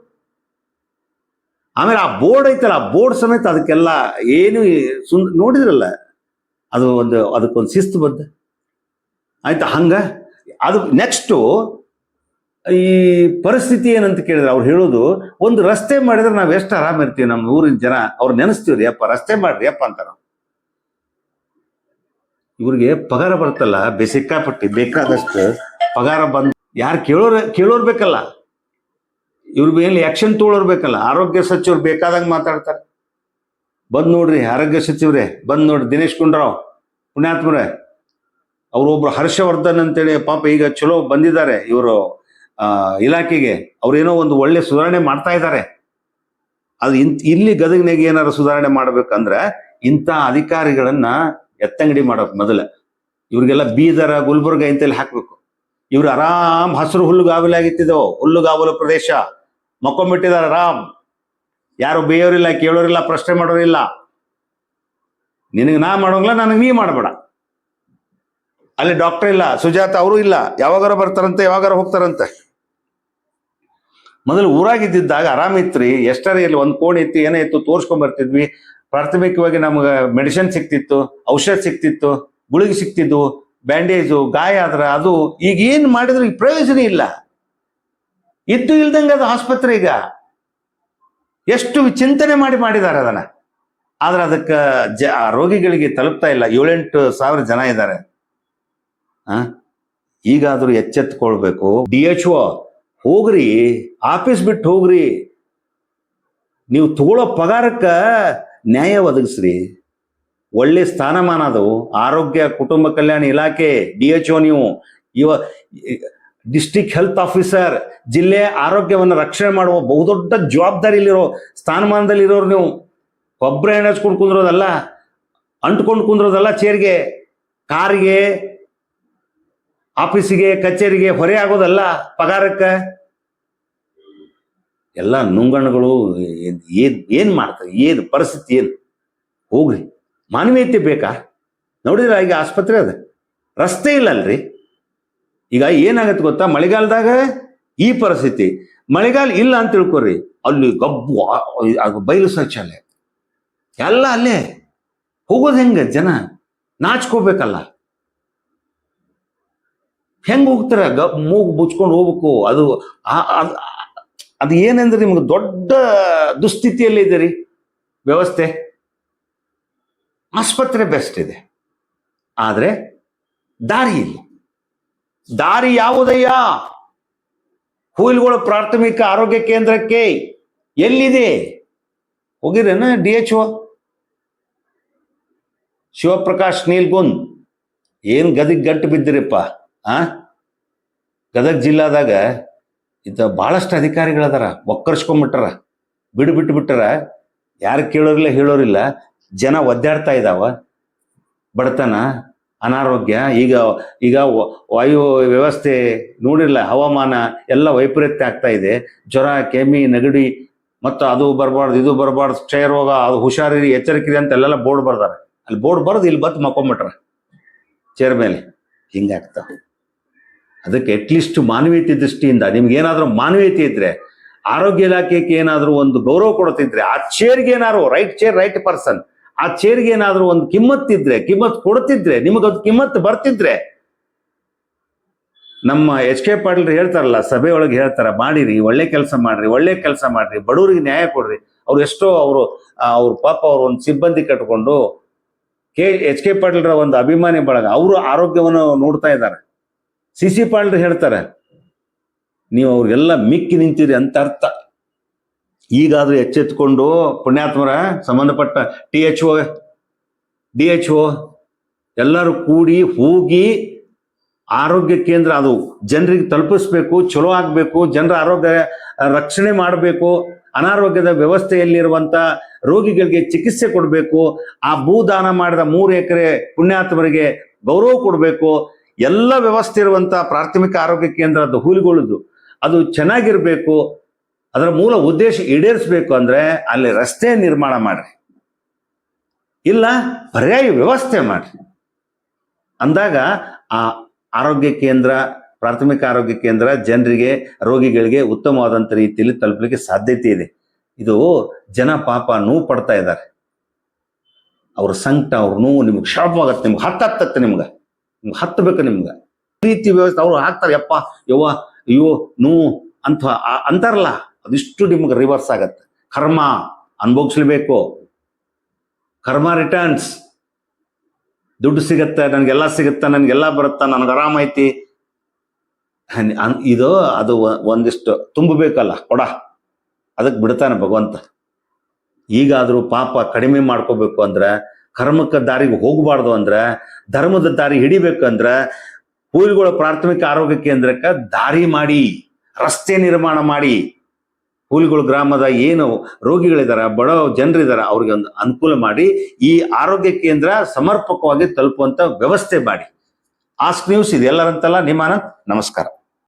ಆಮೇಲೆ ಆ ಬೋರ್ಡ್ ಐತಲ್ಲ, ಆ ಬೋರ್ಡ್ ಸಮೇತ ಅದಕ್ಕೆಲ್ಲ ಏನು ಸುಂದ್ ನೋಡಿದ್ರಲ್ಲ? ಅದು ಒಂದು, ಅದಕ್ಕೊಂದು ಶಿಸ್ತು ಬದ್ಧ ಆಯ್ತಾ? ಹಂಗ? ಅದು ನೆಕ್ಸ್ಟು ಈ ಪರಿಸ್ಥಿತಿ ಏನಂತ ಕೇಳಿದ್ರೆ ಅವ್ರು ಹೇಳೋದು, ಒಂದು ರಸ್ತೆ ಮಾಡಿದ್ರೆ ನಾವ್ ಎಷ್ಟು ಆರಾಮ ಇರ್ತೀವಿ ನಮ್ಮ ಊರಿನ ಜನ, ಅವ್ರು ನೆನೆಸ್ತೀವ್ರಿ ಅಪ್ಪ ರಸ್ತೆ ಮಾಡ್ರಿ ಅಪ್ಪ ನಾವು ಇವ್ರಿಗೆ ಪಗಾರ ಬರ್ತಲ್ಲ ಸಿಕ್ಕಾಪಟ್ಟಿ ಬೇಕಾದಷ್ಟು ಪಗಾರ ಬಂದ್, ಯಾರು ಕೇಳೋರ್ ಕೇಳೋರ್ ಬೇಕಲ್ಲ. ಇವ್ರ ಮೇಲೆ ಆಕ್ಷನ್ ತಗೊಳ್ಳೋರ್ ಬೇಕಲ್ಲ, ಆರೋಗ್ಯ ಸಚಿವರು ಬೇಕಾದಂಗ ಮಾತಾಡ್ತಾರೆ. ಬಂದ್ ನೋಡ್ರಿ, ಆರೋಗ್ಯ ಸಚಿವರೇ, ಬಂದ್ ನೋಡ್ರಿ, ದಿನೇಶ್ ಗುಂಡ್ರಾವ್, ಪುಣ್ಯಾತ್ಮರೇ. ಅವ್ರೊಬ್ರು ಹರ್ಷವರ್ಧನ್ ಅಂತೇಳಿ, ಪಾಪ ಈಗ ಚಲೋ ಬಂದಿದ್ದಾರೆ ಇವರು. ಇಲಾಖೆಗೆ ಅವ್ರೇನೋ ಒಂದು ಒಳ್ಳೆ ಸುಧಾರಣೆ ಮಾಡ್ತಾ ಇದ್ದಾರೆ. ಅದು ಇನ್, ಇಲ್ಲಿ ಗದಗ್ನಾಗ ಏನಾರು ಸುಧಾರಣೆ ಮಾಡ್ಬೇಕಂದ್ರೆ ಇಂಥ ಅಧಿಕಾರಿಗಳನ್ನ ಎತ್ತಂಗಡಿ ಮಾಡಬೇಕು ಮೊದಲ. ಇವ್ರಿಗೆಲ್ಲ ಬೀದರ, ಗುಲ್ಬರ್ಗ ಇಂತಲ್ಲಿ ಹಾಕ್ಬೇಕು. ಇವ್ರು ಆರಾಮ್ ಹಸಿರು ಹುಲ್ಲು ಹುಲ್ಲುಗಾವಲು ಪ್ರದೇಶ. ಮಕ್ಕೊಂಬಿಟ್ಟಿದ್ದಾರೆ ಆರಾಮ್. ಯಾರು ಬೇಯೋರಿಲ್ಲ, ಕೇಳೋರಿಲ್ಲ, ಪ್ರಶ್ನೆ ಮಾಡೋರಿಲ್ಲ. ನಿನಗೆ ನಾ ಮಾಡೋಂಗಿಲ್ಲ, ನನಗೆ ನೀ ಮಾಡಬೇಡ. ಅಲ್ಲಿ ಡಾಕ್ಟರ್ ಇಲ್ಲ, ಸುಜಾತ ಅವರು ಇಲ್ಲ. ಯಾವಾಗಾರ ಬರ್ತಾರಂತೆ, ಯಾವಾಗಾರ ಹೋಗ್ತಾರಂತೆ. ಮೊದಲು ಊರಾಗಿದ್ದಿದ್ದಾಗ ಆರಾಮಿತ್ರಿ. ಎಷ್ಟರ ಇಲ್ಲಿ ಒಂದು ಕೋಣೆ ಇತ್ತು, ಏನೇ ಇತ್ತು ತೋರ್ಸ್ಕೊಂಡ್ ಬರ್ತಿದ್ವಿ. ಪ್ರಾಥಮಿಕವಾಗಿ ನಮ್ಗೆ ಮೆಡಿಸಿನ್ ಸಿಕ್ತಿತ್ತು, ಔಷಧ ಸಿಕ್ತಿತ್ತು, ಗುಳಿಗೆ ಸಿಕ್ತಿದ್ವು, ಬ್ಯಾಂಡೇಜು, ಗಾಯ ಆದ್ರೆ ಅದು ಈಗ ಏನ್ ಮಾಡಿದ್ರೆ ಈಗ ಪ್ರಯೋಜನ ಇಲ್ಲ. ಇದ್ದು ಇಲ್ದಂಗೆ ಅದು ಆಸ್ಪತ್ರೆ ಈಗ. ಎಷ್ಟು ಚಿಂತನೆ ಮಾಡಿ ಮಾಡಿದ್ದಾರೆ ಅದನ್ನ. ಆದ್ರೆ ಅದಕ್ಕೆ ಜ ರೋಗಿಗಳಿಗೆ ತಲುಪ್ತಾ ಇಲ್ಲ. ಏಳೆಂಟು ಸಾವಿರ ಜನ ಇದ್ದಾರೆ. ಈಗಾದರೂ ಎಚ್ಚೆತ್ಕೊಳ್ಬೇಕು. ಡಿ ಎಚ್ ಒ ಹೋಗ್ರಿ, ಆಫೀಸ್ ಬಿಟ್ಟು ಹೋಗ್ರಿ. ನೀವು ತಗೊಳ್ಳೋ ಪಗಾರಕ್ಕೆ ನ್ಯಾಯ ಒದಗಿಸ್ರಿ. ಒಳ್ಳೆ ಸ್ಥಾನಮಾನ ಅದು. ಆರೋಗ್ಯ, ಕುಟುಂಬ ಕಲ್ಯಾಣ ಇಲಾಖೆ, ಡಿ ಎಚ್ ಒ ನೀವು. ಇವ ಡಿಸ್ಟಿಕ್ ಹೆಲ್ತ್ ಆಫೀಸರ್, ಜಿಲ್ಲೆ ಆರೋಗ್ಯವನ್ನು ರಕ್ಷಣೆ ಮಾಡುವ ಬಹುದೊಡ್ಡ ಜವಾಬ್ದಾರಿಲಿರೋ, ಸ್ಥಾನಮಾನದಲ್ಲಿರೋರು ನೀವು. ಒಬ್ಬರೇ ಎಣ್ಣೆ ಹಚ್ಕೊಂಡು ಕುಂದ್ರೋದಲ್ಲ, ಅಂಟ್ಕೊಂಡು ಕುಂದ್ರೋದಲ್ಲ ಚೇರ್ಗೆ. ಕಾರಿಗೆ ಆಫೀಸಿಗೆ, ಕಚೇರಿಗೆ ಹೊರೆ ಆಗೋದಲ್ಲ ಪಗಾರಕ್ಕೆ? ಎಲ್ಲ ನುಂಗಣ್ಣಗಳು ಏನ್ ಏನ್ ಮಾಡ್ತಾರೆ? ಏನು ಪರಿಸ್ಥಿತಿ ಏನು? ಹೋಗ್ರಿ. ಮಾನವೀಯತೆ ಬೇಕಾ? ನೋಡಿದ್ರ ಈಗ ಆಸ್ಪತ್ರೆ ಅದ. ರಸ್ತೆ ಇಲ್ಲ ಅಲ್ರಿ ಈಗ ಏನಾಗತ್ತೆ ಗೊತ್ತಾ? ಮಳೆಗಾಲದಾಗ ಈ ಪರಿಸ್ಥಿತಿ. ಮಳೆಗಾಲ ಇಲ್ಲ ಅಂತ ತಿಳ್ಕೊರಿ. ಅಲ್ಲಿ ಗಬ್ಬು ಬಯಲು ಶೌಚಾಲಯ. ಎಲ್ಲ ಅಲ್ಲೇ. ಹೋಗೋದು ಹೆಂಗ ಜನ? ನಾಚ್ಕೋಬೇಕಲ್ಲ. ಹೆಂಗ್ ಹೋಗ್ತಾರ? ಗ ಮೂಗು ಮುಚ್ಕೊಂಡು ಹೋಗ್ಬೇಕು. ಅದು ಅದು ಏನಂದ್ರೆ ನಿಮ್ಗೆ ದೊಡ್ಡ ದುಸ್ಥಿತಿಯಲ್ಲಿ ಇದೆ ರೀ. ವ್ಯವಸ್ಥೆ. ಆಸ್ಪತ್ರೆ ಬೆಸ್ಟ್ ಇದೆ. ಆದರೆ ದಾರಿ ಇಲ್ಲ. ದಾರಿ ಯಾವುದಯ್ಯ? ಹೂಲ್ಗಳು ಪ್ರಾಥಮಿಕ ಆರೋಗ್ಯ ಕೇಂದ್ರಕ್ಕೆ ಎಲ್ಲಿದೆ? ಹೋಗಿರೇನ D H O? Shivaprakash Neelgund ಏನು ಗದಿಗ್ ಗಂಟು ಬಿದ್ದಿರಪ್ಪ? ಆ? ಗದಗ ಜಿಲ್ಲಾದಾಗ ಇದ್ದ ಬಹಳಷ್ಟು ಅಧಿಕಾರಿಗಳದಾರ ಒಕ್ಕರ್ಸ್ಕೊಂಡ್ಬಿಟ್ಟಾರ ಬಿಡು ಬಿಟ್ಟು ಬಿಟ್ಟಾರ ಯಾರು ಕೇಳೋರಿಲ್ಲ, ಹೇಳೋರಿಲ್ಲ. ಜನ ಒದ್ದಾಡ್ತಾ ಇದಾವ. ಬಡತನ, ಅನಾರೋಗ್ಯ, ಈಗ ಈಗ ವಾಯು ವ್ಯವಸ್ಥೆ ನೋಡಿರಲ್ಲ ಹವಾಮಾನ ಎಲ್ಲ ವೈಪರೀತ್ಯ ಆಗ್ತಾ ಇದೆ. ಜ್ವರ, ಕೆಮ್ಮಿ, ನೆಗಡಿ, ಮತ್ತು ಅದು ಬರಬಾರ್ದು, ಇದು ಬರಬಾರ್ದು, ಕ್ಷಯ ರೋಗ, ಅದು ಹುಷಾರಿರಿ ಎಚ್ಚರಿಕೆ ಅಂತ ಎಲ್ಲೆಲ್ಲ ಬೋರ್ಡ್ ಬರ್ದಾರೆ. ಅಲ್ಲಿ ಬೋರ್ಡ್ ಬರ್ದು ಇಲ್ಲಿ ಬತ್ತು ಮಕ್ಕೊಂಬಿಟ್ರ. ಚೇರ್ ಮೇಲೆ. ಹಿಂಗಾಗ್ತಾವ ಅದಕ್ಕೆ ಅಟ್ಲೀಸ್ಟ್ ಮಾನವೀಯತೆ ದೃಷ್ಟಿಯಿಂದ ನಿಮ್ಗೆ ಏನಾದರೂ ಮಾನವೀಯತೆ ಇದ್ರೆ, ಆರೋಗ್ಯ ಇಲಾಖೆಗೆ ಏನಾದರೂ ಒಂದು ಗೌರವ ಕೊಡ್ತಿದ್ರೆ ಆ ಚೇರ್ಗೆ ಏನಾದ್ರು ರೈಟ್ ಚೇರ್ ರೈಟ್ ಪರ್ಸನ್ ಆ ಚೇರ್ಗೆ ಏನಾದರೂ ಒಂದು ಕಿಮ್ಮತ್ತಿದ್ರೆ ಕಿಮ್ಮತ್ ಕೊಡ್ತಿದ್ರೆ ನಿಮಗದು ಕಿಮ್ಮತ್ ಬರ್ತಿದ್ರೆ, ನಮ್ಮ ಎಚ್ ಕೆ ಪಾಟೀಲ್ ಹೇಳ್ತಾರಲ್ಲ, ಸಭೆ ಒಳಗೆ ಹೇಳ್ತಾರ, ಮಾಡಿರಿ, ಒಳ್ಳೆ ಕೆಲಸ ಮಾಡ್ರಿ, ಒಳ್ಳೆ ಕೆಲಸ ಮಾಡ್ರಿ, ಬಡವರಿಗೆ ನ್ಯಾಯ ಕೊಡ್ರಿ. ಅವ್ರು ಎಷ್ಟೋ ಅವರು ಅವ್ರ ಪಾಪ ಅವ್ರ ಒಂದು ಸಿಬ್ಬಂದಿ ಕಟ್ಕೊಂಡು, ಕೆ, ಎಚ್ ಕೆ ಪಾಟೀಲ್ರ ಒಂದು ಅಭಿಮಾನಿ ಬಳಗ, ಅವರು ಆರೋಗ್ಯವನ್ನು ನೋಡ್ತಾ ಇದ್ದಾರೆ. ಸಿ ಸಿ ಹೇಳ್ತಾರೆ, ನೀವು ಅವ್ರಿಗೆಲ್ಲ ಮಿಕ್ಕಿ ನಿಂತಿರಿ ಅಂತ ಅರ್ಥ. ಈಗಾದ್ರೂ ಎಚ್ಚೆತ್ಕೊಂಡು ಪುಣ್ಯಾತ್ಮರ ಸಂಬಂಧಪಟ್ಟ T H O D H O ಎಲ್ಲರೂ ಕೂಡಿ ಹೋಗಿ ಆರೋಗ್ಯ ಕೇಂದ್ರ, ಅದು ಜನರಿಗೆ ತಲುಪಿಸ್ಬೇಕು, ಚಲೋ ಆಗಬೇಕು, ಜನರ ಆರೋಗ್ಯ ರಕ್ಷಣೆ ಮಾಡಬೇಕು, ಅನಾರೋಗ್ಯದ ವ್ಯವಸ್ಥೆಯಲ್ಲಿರುವಂತ ರೋಗಿಗಳಿಗೆ ಚಿಕಿತ್ಸೆ ಕೊಡಬೇಕು, ಆ ಭೂದಾನ ಮಾಡಿದ ಮೂರು ಎಕರೆ ಪುಣ್ಯಾತ್ಮರಿಗೆ ಗೌರವ ಕೊಡಬೇಕು ಎಲ್ಲ ವ್ಯವಸ್ಥೆ ಇರುವಂಥ ಪ್ರಾಥಮಿಕ ಆರೋಗ್ಯ ಕೇಂದ್ರ ಅದು ಅದು ಚೆನ್ನಾಗಿರ್ಬೇಕು, ಅದರ ಮೂಲ ಉದ್ದೇಶ ಈಡೇರಿಸಬೇಕು ಅಂದ್ರೆ ಅಲ್ಲಿ ರಸ್ತೆ ನಿರ್ಮಾಣ ಮಾಡ್ರಿ. ಇಲ್ಲ, ಪರ್ಯಾಯ ವ್ಯವಸ್ಥೆ ಮಾಡ್ರಿ. ಅಂದಾಗ ಆ ಆರೋಗ್ಯ ಕೇಂದ್ರ, ಪ್ರಾಥಮಿಕ ಆರೋಗ್ಯ ಕೇಂದ್ರ ಜನರಿಗೆ, ರೋಗಿಗಳಿಗೆ ಉತ್ತಮವಾದಂಥ ರೀತಿಯಲ್ಲಿ ತಲುಪಲಿಕ್ಕೆ ಸಾಧ್ಯತೆ ಇದೆ. ಇದು ಜನ ಪಾಪ ನೋವು ಪಡ್ತಾ ಇದ್ದಾರೆ. ಅವ್ರ ಸಂಕಟ, ಅವ್ರ ನೋವು ನಿಮ್ಗೆ ಶಾಪವಾಗತ್ತೆ, ನಿಮ್ಗೆ ಹತ್ತತ್ತೆ ನಿಮ್ಗೆ ನಿಮ್ಗೆ. ಹತ್ತಬೇಕು ನಿಮ್ಗೆ. ರೀತಿ ವ್ಯವಸ್ಥೆ ಅವ್ರು ಹಾಕ್ತಾರೆ, ಯಪ್ಪ, ಯವ್ವ, ಅಯ್ಯೋ ನೋವು ಅಂತ ಅಂತಾರಲ್ಲ, ಅದಿಷ್ಟು ನಿಮ್ಗೆ ರಿವರ್ಸ್ ಆಗತ್ತೆ. ಕರ್ಮ ಅನುಭವಿಸ್ಲೇಬೇಕು. ಕರ್ಮ ರಿಟರ್ನ್ಸ್ ದುಡ್ಡು ಸಿಗತ್ತೆ, ನನಗೆಲ್ಲ ಸಿಗುತ್ತೆ, ನನಗೆಲ್ಲ ಬರುತ್ತಾ, ನನಗೆ ಆರಾಮೈತಿ ಇದು, ಅದು ಒಂದಿಷ್ಟು ತುಂಬಬೇಕಲ್ಲ, ಕೊಡ. ಅದಕ್ಕೆ ಬಿಡ್ತಾನೆ ಭಗವಂತ. ಈಗಾದರೂ ಪಾಪ ಕಡಿಮೆ ಮಾಡ್ಕೋಬೇಕು ಅಂದ್ರೆ ಕರ್ಮಕ್ಕ ದಾರಿಗೆ ಹೋಗಬಾರ್ದು ಅಂದ್ರೆ, ಧರ್ಮದ ದಾರಿ ಹಿಡಿಬೇಕು ಅಂದ್ರೆ ಹೂಲಿಗಳ ಪ್ರಾಥಮಿಕ ಆರೋಗ್ಯ ಕೇಂದ್ರಕ್ಕೆ ದಾರಿ ಮಾಡಿ, ರಸ್ತೆ ನಿರ್ಮಾಣ ಮಾಡಿ. ಕೂಲಿಗಳು ಗ್ರಾಮದ ಏನು ರೋಗಿಗಳಿದಾರ, ಬಡ ಜನರಿದಾರ, ಅವ್ರಿಗೆ ಒಂದು ಅನುಕೂಲ ಮಾಡಿ, ಈ ಆರೋಗ್ಯ ಕೇಂದ್ರ ಸಮರ್ಪಕವಾಗಿ ತಲುಪುವಂತ ವ್ಯವಸ್ಥೆ ಮಾಡಿ. ಆಸ್ಕ್ ನ್ಯೂಸ್ ಇದೆಲ್ಲರಂತಲ್ಲ ನಿಮ್ಮ ನಮಸ್ಕಾರ.